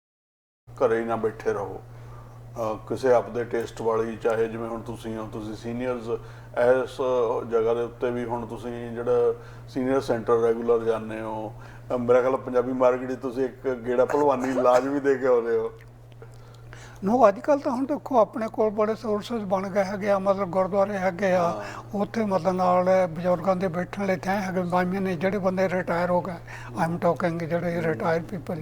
ਘਰੇ ਹੀ ਨਾ ਬੈਠੇ ਰਹੋ। ਕਿਸੇ ਆਪਦੇ ਟੇਸਟ ਵਾਲੀ, ਚਾਹੇ ਜਿਵੇਂ ਹੁਣ ਤੁਸੀਂ ਹੋ, ਤੁਸੀਂ ਸੀਨੀਅਰਸ ਇਸ ਜਗ੍ਹਾ ਦੇ ਉੱਤੇ ਵੀ ਹੁਣ ਤੁਸੀਂ ਜਿਹੜਾ ਸੀਨੀਅਰ ਸੈਂਟਰ ਰੈਗੂਲਰ ਜਾਂਦੇ ਹੋ ਮੇਰਾ ਖਿਆਲ ਪੰਜਾਬੀ ਮਾਰਕੀਟ ਤੁਸੀਂ ਇੱਕ ਗੇੜਾ ਭਲਵਾਨੀ ਲਾਜ਼ਮੀ ਦੇ ਕੇ ਆਉਂਦੇ ਹੋ। ਨੋ ਅੱਜ ਕੱਲ ਤਾਂ ਹੁਣ ਦੇਖੋ ਆਪਣੇ ਕੋਲ ਬੜੇ ਸੋਰਸਸ ਬਣ ਗਏ ਹੈਗੇ ਆ ਮਤਲਬ ਗੁਰਦੁਆਰੇ ਹੈਗੇ ਆ ਉੱਥੇ ਮਤਲਬ ਨਾਲ ਬਜ਼ੁਰਗਾਂ ਦੇ ਬੈਠਣ ਲਈ ਥਾਂ ਹੈਗੇ ਬਾਈਆਂ ਨੇ ਜਿਹੜੇ ਬੰਦੇ ਰਿਟਾਇਰ ਹੋ ਗਏ ਆਈ ਐਮ ਟਾਕਿੰਗ ਜਿਹੜੇ ਰਿਟਾਇਰ ਪੀਪਲ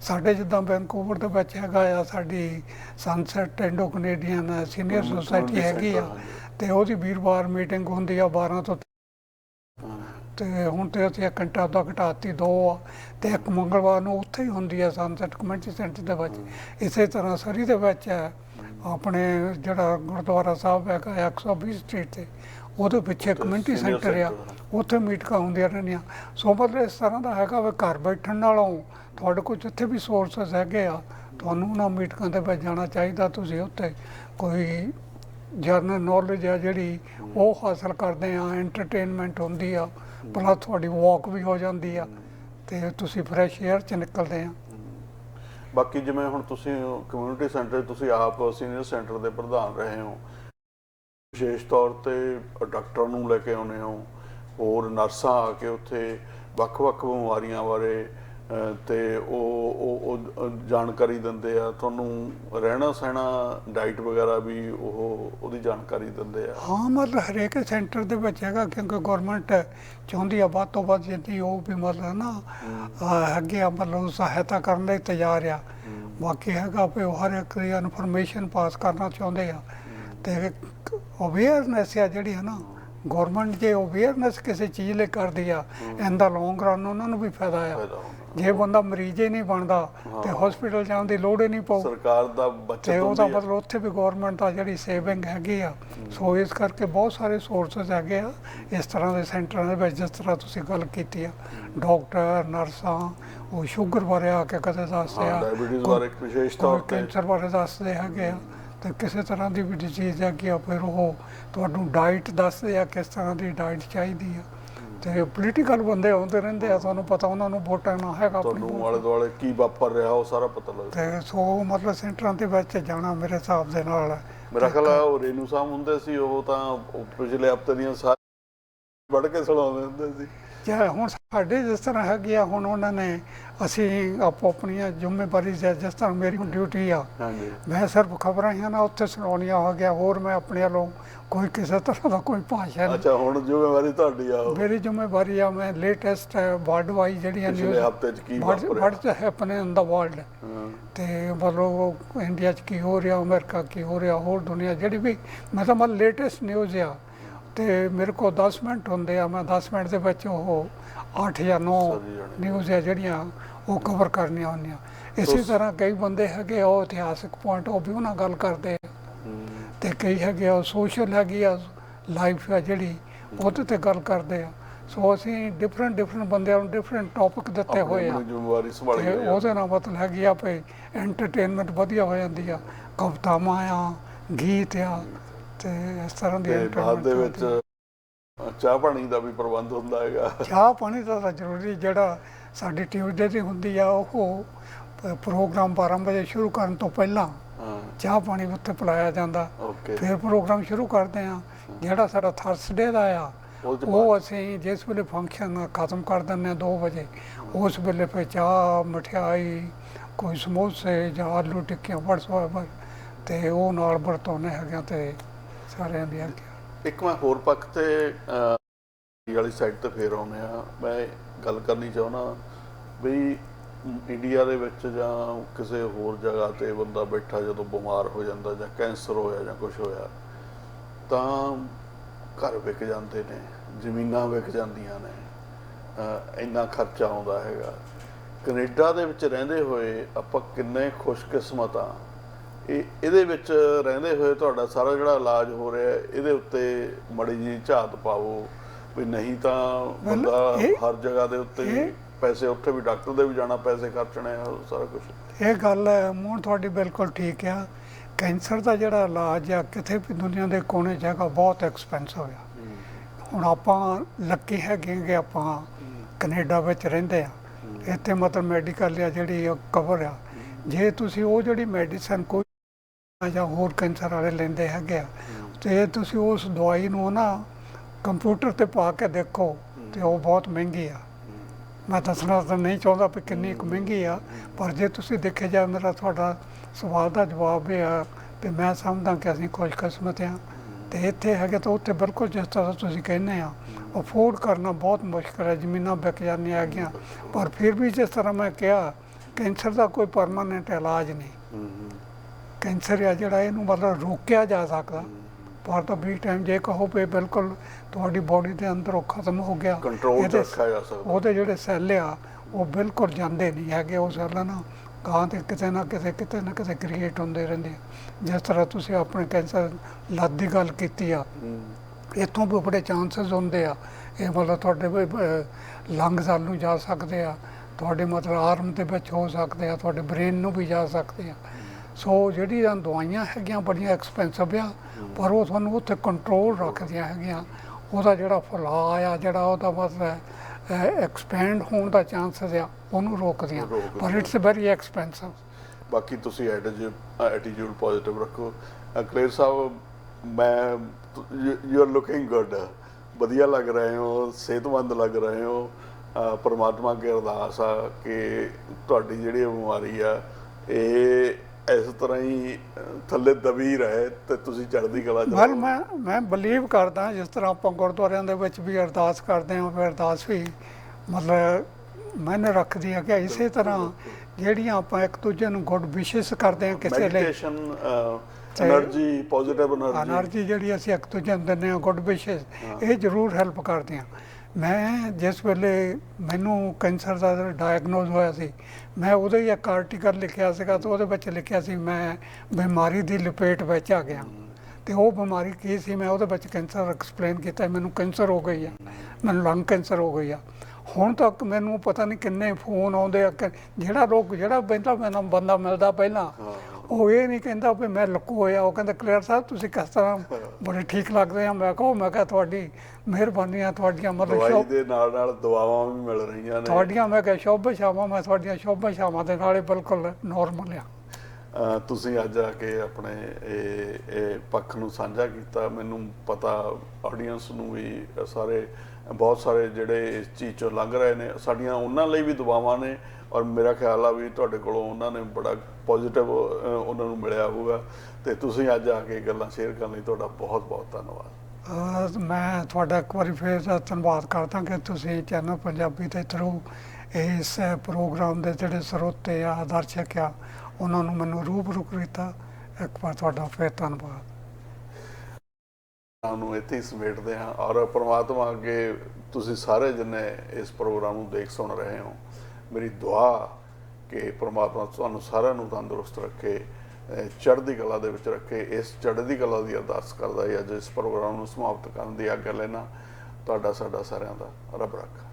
ਸਾਡੇ ਜਿੱਦਾਂ ਵੈਨਕੂਵਰ ਦੇ ਵਿੱਚ ਹੈਗਾ ਆ ਸਾਡੀ sunset Indo Canadian senior society ਹੈਗੀ ਆ। ਤੇ ਉਹਦੀ ਵੀਰਵਾਰ ਮੀਟਿੰਗ ਹੁੰਦੀ ਆ 12 ਤੋਂ। ਤੇ ਹੁਣ ਤੇ ਅਸੀਂ ਇੱਕ ਘੰਟਾ ਅੱਧਾ ਘਟਾਤੀ ਦੋ ਆ ਤੇ ਇੱਕ ਮੰਗਲਵਾਰ ਨੂੰ ਉੱਥੇ ਹੀ ਹੁੰਦੀ ਹੈ ਸਨਸੈਟ ਕਮਿਊਨਿਟੀ ਸੈਂਟਰ ਦੇ ਵਿੱਚ। ਇਸੇ ਤਰ੍ਹਾਂ ਸਰੀ ਦੇ ਵਿੱਚ ਹੈ ਆਪਣੇ ਜਿਹੜਾ ਗੁਰਦੁਆਰਾ ਸਾਹਿਬ ਹੈਗਾ 120 ਸਟਰੀਟ ਤੇ ਉਹਦੇ ਪਿੱਛੇ ਕਮਿਊਨਿਟੀ ਸੈਂਟਰ ਆ। ਉੱਥੇ ਮੀਟਿੰਗਾਂ ਹੁੰਦੀਆਂ ਰਹਿੰਦੀਆਂ। ਸੋ ਮਤਲਬ ਇਸ ਤਰ੍ਹਾਂ ਦਾ ਹੈਗਾ ਵੀ ਘਰ ਬੈਠਣ ਨਾਲੋਂ ਤੁਹਾਡੇ ਕੋਲ ਜਿੱਥੇ ਵੀ ਸੋਰਸਸ ਹੈਗੇ ਆ ਤੁਹਾਨੂੰ ਉਹਨਾਂ ਮੀਟਿੰਗਾਂ ਦੇ ਵਿੱਚ ਜਾਣਾ ਚਾਹੀਦਾ ਤੁਸੀਂ ਉੱਥੇ। ਕੋਈ ਜਰਨਲ ਨੌਲੇਜ ਆ ਜਿਹੜੀ, ਉਹ ਹਾਸਲ ਕਰਦੇ ਆ ਐਂਟਰਟੇਨਮੈਂਟ ਹੁੰਦੀ ਆ ਪਲੱਸ ਤੁਹਾਡੀ ਵਾਕ ਵੀ ਹੋ ਜਾਂਦੀ ਆ, ਤੇ ਤੁਸੀਂ ਫਰੈਸ਼ 에ਅਰ ਚ ਨਿਕਲਦੇ ਆ। ਬਾਕੀ ਜਿਵੇਂ ਹੁਣ ਤੁਸੀਂ ਕਮਿਊਨਿਟੀ ਸੈਂਟਰ ਤੁਸੀਂ ਆਪ ਸੀਨੀਅਰ ਸੈਂਟਰ ਦੇ ਪ੍ਰਧਾਨ ਰਹੇ ਹੋ, ਵਿਸ਼ੇਸ਼ ਤੌਰ ਤੇ ਡਾਕਟਰ ਨੂੰ ਲੈ ਕੇ ਆਉਨੇ ਹੋ, ਹੋਰ ਨਰਸਾਂ ਆ ਕੇ ਉੱਥੇ ਵੱਖ-ਵੱਖ ਬਿਮਾਰੀਆਂ ਬਾਰੇ ਤੇ ਉਹ ਉਹ- ਜਾਣਕਾਰੀ ਦਿੰਦੇ ਆ। ਤੁਹਾਨੂੰ ਰਹਿਣਾ ਸਹਿਣਾ ਡਾਈਟ ਵਗੈਰਾ ਵੀ ਉਹ ਉਹਦੀ ਜਾਣਕਾਰੀ ਦਿੰਦੇ ਆ। ਹਾਂ ਮਤਲਬ ਹਰੇਕ ਸੈਂਟਰ ਦੇ ਵਿੱਚ ਹੈਗਾ ਕਿਉਂਕਿ ਗਵਰਨਮੈਂਟ ਚਾਹੁੰਦੀ ਆ ਵੱਧ ਤੋਂ ਵੱਧ ਜਿੰਨੀ ਉਹ ਵੀ ਮਤਲਬ ਨਾ ਅੱਗੇ ਮਤਲਬ ਸਹਾਇਤਾ ਕਰਨ ਲਈ ਤਿਆਰ ਆ। ਬਾਕੀ ਹੈਗਾ ਵੀ ਉਹ ਹਰ ਇੱਕ ਦੀ ਇਨਫੋਰਮੇਸ਼ਨ ਪਾਸ ਕਰਨਾ ਚਾਹੁੰਦੇ ਆ। ਤੇ ਅਵੇਅਰਨੈਸ ਆ ਜਿਹੜੀ ਹੈ ਨਾ ਗਵਰਨਮੈਂਟ ਜੇ ਅਵੇਅਰਨੈਸ ਕਿਸੇ ਚੀਜ਼ ਲਈ ਕਰਦੀ ਆ ਇਨ ਦਾ ਲੌਂਗ ਰਨ ਉਹਨਾਂ ਨੂੰ ਵੀ ਫਾਇਦਾ ਆ। ਜੇ ਬੰਦਾ ਮਰੀਜ਼ ਹੀ ਨਹੀਂ ਬਣਦਾ ਤੇ ਹਸਪੀਟਲ ਜਾਣ ਦੀ ਲੋੜ ਹੀ ਨਹੀਂ ਪਊ। ਸਰਕਾਰ ਦਾ ਬਚਤ ਤੇ ਉਹਦਾ ਹੁੰਦੀ ਆ। ਮਤਲਬ ਉੱਥੇ ਵੀ ਗਵਰਨਮੈਂਟ ਦਾ ਜਿਹੜੀ ਸੇਵਿੰਗ ਹੈਗੀ ਆ ਸੋ ਇਸ ਕਰਕੇ ਬਹੁਤ ਸਾਰੇ ਸੋਰਸਸ ਹੈਗੇ ਆ ਇਸ ਤਰ੍ਹਾਂ ਦੇ ਸੈਂਟਰਾਂ ਦੇ ਵਿੱਚ ਜਿਸ ਤਰ੍ਹਾਂ ਤੁਸੀਂ ਗੱਲ ਕੀਤੀ ਆ ਡਾਕਟਰ ਨਰਸਾਂ ਉਹ ਸ਼ੂਗਰ ਬਾਰੇ ਆ ਕੇ ਕਦੇ ਦੱਸਦੇ ਆ ਡਾਇਬੀਟੀਜ਼ ਕੋਈ- ਬਾਰੇ ਇੱਕ ਵਿਸ਼ੇਸ਼ ਕੋਈ ਤੌਰ ਤੇ ਕੈਂਸਰ ਬਾਰੇ ਦੱਸਦੇ ਹੈਗੇ ਆ ਤੇ ਕਿਸੇ ਤਰ੍ਹਾਂ ਦੀ ਵੀ ਡਿਜ਼ੀਜ਼ ਹੈਗੀ ਆ ਫਿਰ ਉਹ ਤੁਹਾਨੂੰ ਡਾਈਟ ਦੱਸਦੇ ਆ ਕਿਸ ਤਰ੍ਹਾਂ ਦੀ ਡਾਈਟ ਚਾਹੀਦੀ ਆ। ਤੇ ਪੋਲੀਟੀਕਲ ਬੰਦੇ ਆਉਂਦੇ ਰਹਿੰਦੇ ਆ ਤੁਹਾਨੂੰ ਪਤਾ ਉਹਨਾਂ ਨੂੰ ਵੋਟਾਂ ਨਾ ਹੈਗਾ ਆਪਣੀ ਤੁਹਾਨੂੰ ਆਲੇ ਦੁਆਲੇ ਕੀ ਵਾਪਰ ਰਿਹਾ ਉਹ ਸਾਰਾ ਪਤਾ ਲੱਗਦਾ ਤੇ ਸੋ ਮਤਲਬ ਸੈਂਟਰਾਂ ਦੇ ਵਿੱਚ ਜਾਣਾ ਮੇਰੇ ਹਿਸਾਬ ਦੇ ਨਾਲ। ਮੇਰਾ ਖਿਆਲ ਉਹ ਰੇਨੂ ਸਾਹਿਬ ਹੁੰਦੇ ਸੀ ਉਹ ਤਾਂ ਪਿਛਲੇ ਹਫ਼ਤੇ ਦੀਆਂ ਸਾਰੀ ਵੜ ਕੇ ਸੁਣਾਉਂਦੇ ਹੁੰਦੇ ਸੀ। ਜਾਂ ਹੁਣ ਸਾਡੇ ਜਿਸ ਤਰ੍ਹਾਂ ਹੈਗੀ ਆ ਹੁਣ ਉਹਨਾਂ ਨੇ ਅਸੀਂ ਆਪੋ ਆਪਣੀਆਂ ਜ਼ਿੰਮੇਵਾਰੀ ਜਿਸ ਤਰ੍ਹਾਂ ਮੇਰੀ ਹੁਣ ਡਿਊਟੀ ਆ ਹਾਂਜੀ ਮੈਂ ਸਿਰਫ ਖਬਰਾਂ ਹੀ ਨਾ ਉੱਥੇ ਸੁਣਾਉਣੀਆਂ ਹੋ ਗਿਆ ਹੋਰ ਮੈਂ ਆਪਣੇ ਵੱਲੋਂ ਕੋਈ ਕਿਸੇ ਤਰ੍ਹਾਂ ਦਾ ਕੋਈ ਭਾਸ਼ਾ ਨਹੀਂ ਅੱਛਾ ਹੁਣ ਜ਼ਿੰਮੇਵਾਰੀ ਤੁਹਾਡੀ ਆ। ਮੇਰੀ ਜ਼ਿੰਮੇਵਾਰੀ ਆ ਮੈਂ ਲੇਟੈਸਟ ਵਰਲਡ ਵਾਈਜ਼ ਜਿਹੜੀਆਂ ਪਿਛਲੇ ਨਿਊਜ਼ ਹਫ਼ਤੇ 'ਚ ਕੀ ਵਰਡ ਵਾਪਰਿਆ ਹੈਪਨ ਇਨ ਦਾ ਵਰਲਡ। ਤੇ ਮਤਲਬ ਇੰਡੀਆ 'ਚ ਕੀ ਹੋ ਰਿਹਾ ਅਮਰੀਕਾ ਕੀ ਹੋ ਰਿਹਾ ਹੋਰ ਦੁਨੀਆ ਜਿਹੜੀ ਵੀ ਮਤਲਬ ਲੇਟੈਸਟ ਨਿਊਜ਼ ਆ ਤੇ ਮੇਰੇ ਕੋਲ 10 ਮਿੰਟ ਹੁੰਦੇ ਆ ਮੈਂ 10 ਮਿੰਟ ਦੇ ਵਿੱਚ ਉਹ 8 ਜਾਂ 9 ਸਾਰੀ ਜਾਣੀ। ਨਿਊਜ਼ ਆ ਜਿਹੜੀਆਂ ਉਹ ਕਵਰ ਕਰਨੀਆਂ ਹੁੰਦੀਆਂ। ਇਸੇ ਤਰ੍ਹਾਂ ਕਈ ਬੰਦੇ ਹੈਗੇ ਉਹ ਇਤਿਹਾਸਕ ਪੁਆਇੰਟ ਉਹ ਵੀ ਉਹਨਾਂ ਗੱਲ ਕਰਦੇ ਆ। ਤੇ ਕਈ ਹੈਗੇ ਆ ਸੋਸ਼ਲ ਹੈਗੀ ਆ ਲਾਈਫ ਆ ਜਿਹੜੀ ਉਹਦੇ ਤੇ ਗੱਲ ਕਰਦੇ ਆ। ਸੋ ਅਸੀਂ ਡਿਫਰੈਂਟ ਡਿਫਰੈਂਟ ਬੰਦਿਆਂ ਨੂੰ ਡਿਫਰੈਂਟ ਟੌਪਿਕ ਦਿੱਤੇ ਹੋਏ ਆ। ਜ਼ਿੰਮੇਵਾਰੀ ਸੰਭਾਲੀ। ਉਹਦੇ ਨਾਲ ਮਤਲਬ ਹੈਗੀ ਆ ਭਈ ਐਂਟਰਟੇਨਮੈਂਟ ਵਧੀਆ ਹੋ ਜਾਂਦੀ ਆ। ਕਵਿਤਾਵਾਂ ਆ ਗੀਤ ਆ ਤੇ ਇਸ ਤਰ੍ਹਾਂ ਦੀ ਤੇ ਬਾਅਦ ਦੇ ਵਿੱਚ ਚਾਹ ਪਾਣੀ ਦਾ ਵੀ ਪ੍ਰਬੰਧ ਹੁੰਦਾ ਹੈਗਾ। ਚਾਹ ਪਾਣੀ ਦਾ ਤਾਂ ਜ਼ਰੂਰੀ ਜਿਹੜਾ ਸਾਡੀ ਟਿਊਜ਼ਡੇ ਦੀ ਹੁੰਦੀ ਆ ਉਹ ਪ੍ਰੋਗਰਾਮ 12 ਵਜੇ ਸ਼ੁਰੂ ਕਰਨ ਤੋਂ ਪਹਿਲਾਂ ਚਾਹ ਪਾਣੀ ਉੱਥੇ ਪਿਲਾਇਆ ਜਾਂਦਾ। ਫਿਰ ਪ੍ਰੋਗਰਾਮ ਸ਼ੁਰੂ ਕਰਦੇ ਆ ਜਿਹੜਾ ਸਾਡਾ ਥਰਸਡੇ ਦਾ ਆ ਉਹ ਅਸੀਂ ਜਿਸ ਵੇਲੇ ਫੰਕਸ਼ਨ ਖਤਮ ਕਰ ਦਿੰਦੇ ਆ 2 ਵਜੇ ਉਸ ਵੇਲੇ ਫਿਰ ਚਾਹ ਮਠਿਆਈ ਕੋਈ ਸਮੋਸੇ ਜਾਂ ਆਲੂ ਟਿੱਕੀਆਂ ਵਟਸਐਵਰ ਤੇ ਉਹ ਨਾਲ ਵਰਤੋਨੇ ਹੈਗੇ ਆ ਤੇ ਸਾਰਿਆਂ ਦੀ ਹੈਗੀ ਇੱਕ ਮੈਂ ਹੋਰ ਪੱਖ ਤੇ ਵਾਲੀ ਸਾਈਡ ਤੇ ਫੇਰ ਆਉਂਦੇ ਆ ਮੈਂ ਗੱਲ ਕਰਨੀ ਚਾਹੁੰਦਾ ਵੀ ਇੰਡੀਆ ਦੇ ਵਿੱਚ ਜਾਂ ਕਿਸੇ ਹੋਰ ਜਗ੍ਹਾ ਤੇ ਬੰਦਾ ਬੈਠਾ ਜਦੋਂ ਬਿਮਾਰ ਹੋ ਜਾਂਦਾ ਜਾਂ ਕੈਂਸਰ ਹੋਇਆ ਜਾਂ ਕੁਝ ਹੋਇਆ, ਤਾਂ ਘਰ ਵਿਕ ਜਾਂਦੇ ਨੇ, ਜ਼ਮੀਨਾਂ ਵਿਕ ਜਾਂਦੀਆਂ ਨੇ ਇੰਨਾ ਖਰਚਾ ਆਉਂਦਾ ਹੈਗਾ। ਕੈਨੇਡਾ ਦੇ ਵਿੱਚ ਰਹਿੰਦੇ ਹੋਏ ਆਪਾਂ ਕਿੰਨੇ ਖੁਸ਼ਕਿਸਮਤ ਆ ਇਹ ਇਹਦੇ ਵਿੱਚ ਰਹਿੰਦੇ ਹੋਏ ਤੁਹਾਡਾ ਸਾਰਾ ਜਿਹੜਾ ਇਲਾਜ ਹੋ ਰਿਹਾ ਇਹਦੇ ਉੱਤੇ ਮੜੀ ਜੀ ਝਾਤ ਪਾਵੋ। ਵੀ ਨਹੀਂ ਤਾਂ ਬੰਦਾ ਹਰ ਜਗ੍ਹਾ ਦੇ ਉੱਤੇ ਪੈਸੇ ਉੱਥੇ ਵੀ ਡਾਕਟਰ ਦੇ ਵੀ ਜਾਣਾ ਪੈਸੇ ਖਰਚਣੇ ਸਾਰਾ ਕੁਝ ਇਹ ਗੱਲ ਹੈ ਮੂੰਹ ਤੁਹਾਡੀ ਬਿਲਕੁਲ ਠੀਕ ਆ। ਕੈਂਸਰ ਦਾ ਜਿਹੜਾ ਇਲਾਜ ਆ ਕਿਤੇ ਵੀ ਦੁਨੀਆ ਦੇ ਕੋਨੇ ਜਗ੍ਹਾ ਬਹੁਤ ਐਕਸਪੈਂਸਿਵ ਆ। ਹੁਣ ਆਪਾਂ ਲੱਕੀ ਹੈਗੇ ਕਿ ਆਪਾਂ ਕੈਨੇਡਾ ਵਿੱਚ ਰਹਿੰਦੇ ਆ ਇੱਥੇ ਮਤਲਬ ਮੈਡੀਕਲ ਆ ਜਿਹੜੀ ਕਵਰ ਆ। ਜੇ ਤੁਸੀਂ ਉਹ ਜਿਹੜੀ ਮੈਡੀਸਨ ਕੋਈ ਜਾਂ ਹੋਰ ਕੈਂਸਰ ਵਾਲੇ ਲੈਂਦੇ ਹੈਗੇ ਆ। ਤੇ ਤੁਸੀਂ ਉਸ ਦਵਾਈ ਨੂੰ ਨਾ ਕੰਪਿਊਟਰ ਤੇ ਪਾ ਕੇ ਦੇਖੋ ਤੇ ਉਹ ਬਹੁਤ ਮਹਿੰਗੀ ਆ। ਮੈਂ ਦੱਸਣਾ ਤਾਂ ਨਹੀਂ ਚਾਹੁੰਦਾ ਵੀ ਕਿੰਨੀ ਕੁ ਮਹਿੰਗੀ ਆ, ਪਰ ਜੇ ਤੁਸੀਂ ਦੇਖਿਆ ਜਾ ਮੇਰਾ ਤੁਹਾਡਾ ਸਵਾਲ ਦਾ ਜਵਾਬ ਇਹ ਆ ਤੇ ਮੈਂ ਸਮਝਦਾ ਕਿ ਅਸੀਂ ਖੁਸ਼ਕਿਸਮਤ ਆ। ਤੇ ਇੱਥੇ ਹੈਗੇ ਤਾਂ ਉੱਥੇ ਬਿਲਕੁਲ ਜਿਸ ਤਰ੍ਹਾਂ ਤੁਸੀਂ ਕਹਿੰਦੇ ਆ, ਅਫੋਰਡ ਕਰਨਾ ਬਹੁਤ ਮੁਸ਼ਕਲ ਹੈ ਜ਼ਮੀਨਾਂ ਵਿਕ ਜਾਂਦੀਆਂ ਹੈਗੀਆਂ। ਪਰ ਫਿਰ ਵੀ ਜਿਸ ਤਰ੍ਹਾਂ ਮੈਂ ਕਿਹਾ, ਕੈਂਸਰ ਦਾ ਕੋਈ ਪਰਮਾਨੈਂਟ ਇਲਾਜ ਨਹੀਂ। ਕੈਂਸਰ ਆ ਜਿਹੜਾ ਇਹਨੂੰ ਮਤਲਬ ਰੋਕਿਆ ਜਾ ਸਕਦਾ। ਪਰ ਤਾਂ ਵੀ ਟਾਈਮ ਜੇ ਕਹੋ ਵੀ ਬਿਲਕੁਲ ਤੁਹਾਡੀ ਬਾਡੀ ਦੇ ਅੰਦਰੋਂ ਖਤਮ ਹੋ ਗਿਆ। ਕੰਟਰੋਲ ਰੱਖਿਆ ਜਾ ਸਕਦਾ। ਉਹਦੇ ਜਿਹੜੇ ਸੈੱਲ ਆ ਉਹ ਬਿਲਕੁਲ ਜਾਂਦੇ ਨਹੀਂ ਹੈਗੇ। ਉਹ ਸੈੱਲ ਨਾ ਗਾਂ ਤੇ ਕਿਤੇ ਨਾ ਕਿਤੇ ਕਿਤੇ ਨਾ ਕਿਤੇ ਕ੍ਰੀਏਟ ਹੁੰਦੇ ਰਹਿੰਦੇ ਆ। ਜਿਸ ਤਰ੍ਹਾਂ ਤੁਸੀਂ ਆਪਣੇ ਕੈਂਸਰ ਲੱਤ ਦੀ ਗੱਲ ਕੀਤੀ ਆ ਇੱਥੋਂ ਵੀ ਬੜੇ ਚਾਂਸਸ ਹੁੰਦੇ ਆ। ਇਹ ਮਤਲਬ ਤੁਹਾਡੇ ਲੰਗਸ ਵੱਲ ਨੂੰ ਜਾ ਸਕਦੇ ਆ। ਤੁਹਾਡੇ ਮਤਲਬ ਆਰਮ ਦੇ ਵਿੱਚ ਹੋ ਸਕਦੇ ਆ ਤੁਹਾਡੇ ਬ੍ਰੇਨ ਨੂੰ ਵੀ ਜਾ ਸਕਦੇ ਆ। ਸੋ ਜਿਹੜੀਆਂ ਦਵਾਈਆਂ ਹੈਗੀਆਂ ਬੜੀਆਂ ਐਕਸਪੈਂਸਿਵ ਆ ਪਰ ਉਹ ਤੁਹਾਨੂੰ ਉੱਥੇ ਕੰਟਰੋਲ ਰੱਖਦੀਆਂ ਹੈਗੀਆਂ। ਉਹਦਾ ਜਿਹੜਾ ਫੈਲਾਅ ਆ ਜਿਹੜਾ ਉਹਦਾ ਮਤਲਬ ਐਕਸਪੈਂਡ ਹੋਣ ਦਾ ਚਾਂਸਸ ਆ ਉਹਨੂੰ ਰੋਕਦੀਆਂ। ਪਰ ਇਟਸ ਵੈਰੀ ਐਕਸਪੈਂਸਿਵ ਬਾਕੀ ਤੁਸੀਂ ਐਟੀਟਿਊਡ ਪੋਜ਼ਿਟਿਵ ਰੱਖੋ। ਅਕਲੇਰ ਸਾਹਿਬ ਮੈਂ ਯੂ ਆਰ ਲੁਕਿੰਗ ਗੁੱਡ ਵਧੀਆ ਲੱਗ ਰਹੇ ਹੋ ਸਿਹਤਮੰਦ ਲੱਗ ਰਹੇ ਹੋ। ਪ੍ਰਮਾਤਮਾ ਅੱਗੇ ਅਰਦਾਸ ਆ ਕਿ ਤੁਹਾਡੀ ਜਿਹੜੀ ਬਿਮਾਰੀ ਆ ਇਹ ਇਸ ਤਰ੍ਹਾਂ ਹੀ ਥੱਲੇ ਦਬੀ ਰਹੇ ਤੇ ਤੁਸੀਂ ਚੜ੍ਹਦੀ ਕਲਾ ਚ ਪਰ ਮੈਂ ਮੈਂ ਬਲੀਵ ਕਰਦਾ ਜਿਸ ਤਰ੍ਹਾਂ ਆਪਾਂ ਗੁਰਦੁਆਰਿਆਂ ਦੇ ਵਿੱਚ ਵੀ ਅਰਦਾਸ ਕਰਦੇ ਹਾਂ ਫਿਰ ਅਰਦਾਸ ਵੀ ਮਤਲਬ ਮੈਨੇ ਰੱਖਦੀ ਹੈ ਕਿ ਇਸੇ ਤਰ੍ਹਾਂ ਜਿਹੜੀਆਂ ਆਪਾਂ ਇੱਕ ਦੂਜੇ ਨੂੰ ਗੁੱਡ ਵਿਸ਼ੇਸ ਕਰਦੇ ਹਾਂ ਕਿਸੇ ਲਈ। Meditation energy positive energy energy ਜਿਹੜੀ ਅਸੀਂ ਇੱਕ ਦੂਜੇ ਨੂੰ ਦਿੰਦੇ ਹਾਂ ਗੁੱਡ ਵਿਸ਼ੇਸ ਇਹ ਜ਼ਰੂਰ ਹੈਲਪ ਕਰਦੇ ਹਾਂ ਮੈਂ ਜਿਸ ਵੇਲੇ ਮੈਨੂੰ ਕੈਂਸਰ ਦਾ ਡਾਇਗਨੋਜ਼ ਹੋਇਆ ਸੀ, ਮੈਂ ਉਹਦੇ ਹੀ ਇੱਕ ਆਰਟੀਕਲ ਲਿਖਿਆ ਸੀਗਾ ਤੇ ਉਹਦੇ ਵਿੱਚ ਲਿਖਿਆ ਸੀ, ਮੈਂ ਬਿਮਾਰੀ ਦੀ ਲਪੇਟ ਵਿੱਚ ਆ ਗਿਆ। ਤੇ ਉਹ ਬਿਮਾਰੀ ਕੀ ਸੀ, ਮੈਂ ਉਹਦੇ ਵਿੱਚ ਕੈਂਸਰ ਐਕਸਪਲੇਨ ਕੀਤਾ, ਮੈਨੂੰ ਕੈਂਸਰ ਹੋ ਗਈ ਆ। ਮੈਨੂੰ ਲੰਗ ਕੈਂਸਰ ਹੋ ਗਈ ਆ। ਹੁਣ ਤੱਕ ਮੈਨੂੰ ਪਤਾ ਨਹੀਂ ਕਿੰਨੇ ਫੋਨ ਆਉਂਦੇ ਆ, ਕਿ ਜਿਹੜਾ ਲੋਕ ਜਿਹੜਾ ਬੰਦਾ ਮੈਨੂੰ ਬੰਦਾ ਮਿਲਦਾ ਪਹਿਲਾਂ ਉਹ ਇਹ ਨਹੀਂ ਕਹਿੰਦਾ ਵੀ ਮੈਂ ਲੁਕੋ ਹੋਇਆ ਉਹ ਕਹਿੰਦਾ ਕਲੀਅਰ ਸਾਹਿਬ ਤੁਸੀਂ ਕਿਸ ਤਰ੍ਹਾਂ ਬੜੇ ਠੀਕ ਲੱਗਦੇ ਆ? ਮੈਂ ਕਹੋ ਮੈਂ ਕਿਹਾ ਤੁਹਾਡੀ ਮਿਹਰਬਾਨੀਆਂ ਤੁਹਾਡੀਆਂ ਮਤਲਬ ਸ਼ੁਭ ਦੇ ਨਾਲ ਨਾਲ ਦੁਆਵਾਂ ਵੀ ਮਿਲ ਰਹੀਆਂ ਨੇ। ਤੁਹਾਡੀਆਂ ਮੈਂ ਕਿਹਾ ਸ਼ੁਭ ਸ਼ਾਮਾਂ ਮੈਂ ਤੁਹਾਡੀਆਂ ਸ਼ੁਭ ਸ਼ਾਮਾਂ ਦੇ ਨਾਲੇ ਬਿਲਕੁਲ ਨਾਰਮਲ ਆ। ਤੁਸੀਂ ਅੱਜ ਆ ਕੇ ਆਪਣੇ ਇਹ ਇਹ ਪੱਖ ਨੂੰ ਸਾਂਝਾ ਕੀਤਾ। ਮੈਨੂੰ ਪਤਾ ਆਡੀਅנס ਨੂੰ ਵੀ ਸਾਰੇ ਬਹੁਤ ਸਾਰੇ ਜਿਹੜੇ ਇਸ ਚੀਜ਼ ਚੋਂ ਲੰਘ ਰਹੇ ਨੇ ਸਾਡੀਆਂ ਉਹਨਾਂ ਲਈ ਵੀ ਦੁਆਵਾਂ ਨੇ। ਔਰ ਮੇਰਾ ਖਿਆਲ ਆ ਵੀ ਤੁਹਾਡੇ ਕੋਲੋਂ ਉਹਨਾਂ ਨੇ ਬੜਾ ਪੋਜ਼ਿਟਿਵ ਉਹਨਾਂ ਨੂੰ ਮਿਲਿਆ ਹੋਊਗਾ। ਤੇ ਤੁਸੀਂ ਅੱਜ ਆ ਕੇ ਗੱਲਾਂ ਸ਼ੇਅਰ ਕਰਨ ਲਈ ਤੁਹਾਡਾ ਬਹੁਤ ਬਹੁਤ ਧੰਨਵਾਦ। ਮੈਂ ਤੁਹਾਡਾ ਇੱਕ ਵਾਰੀ ਫੇਰ ਧੰਨਵਾਦ ਕਰਦਾ ਕਿ ਤੁਸੀਂ ਚੈਨਲ ਪੰਜਾਬੀ ਦੇ ਥਰੂ ਇਸ ਪ੍ਰੋਗਰਾਮ ਦੇ ਜਿਹੜੇ ਸਰੋਤੇ ਆ ਦਰਸ਼ਕ ਆ ਉਹਨਾਂ ਨੂੰ ਮੈਨੂੰ ਰੂਬਰੂ ਕੀਤਾ। ਇੱਕ ਵਾਰ ਤੁਹਾਡਾ ਫੇਰ ਧੰਨਵਾਦ। ਨੂੰ ਇੱਥੇ ਹੀ ਸਮੇਟਦੇ ਹਾਂ। ਔਰ ਪ੍ਰਮਾਤਮਾ ਅੱਗੇ ਤੁਸੀਂ ਸਾਰੇ ਜਿੰਨੇ ਇਸ ਪ੍ਰੋਗਰਾਮ ਨੂੰ ਦੇਖ ਸੁਣ ਰਹੇ ਹੋ। ਮੇਰੀ ਦੁਆ ਕਿ ਪ੍ਰਮਾਤਮਾ ਤੁਹਾਨੂੰ ਸਾਰਿਆਂ ਨੂੰ ਤੰਦਰੁਸਤ ਰੱਖੇ ਚੜ੍ਹਦੀ ਕਲਾ ਦੇ ਵਿੱਚ ਰੱਖੇ। ਇਸ ਚੜ੍ਹਦੀ ਕਲਾ ਦੀ ਅਰਦਾਸ ਕਰਦਾ ਹੀ ਅੱਜ ਇਸ ਪ੍ਰੋਗਰਾਮ ਨੂੰ ਸਮਾਪਤ ਕਰਨ ਦੀ ਆਗਿਆ ਲੈਣਾ ਤੁਹਾਡਾ, ਸਾਡਾ ਸਾਰਿਆਂ ਦਾ ਰੱਬ ਰੱਖਾ।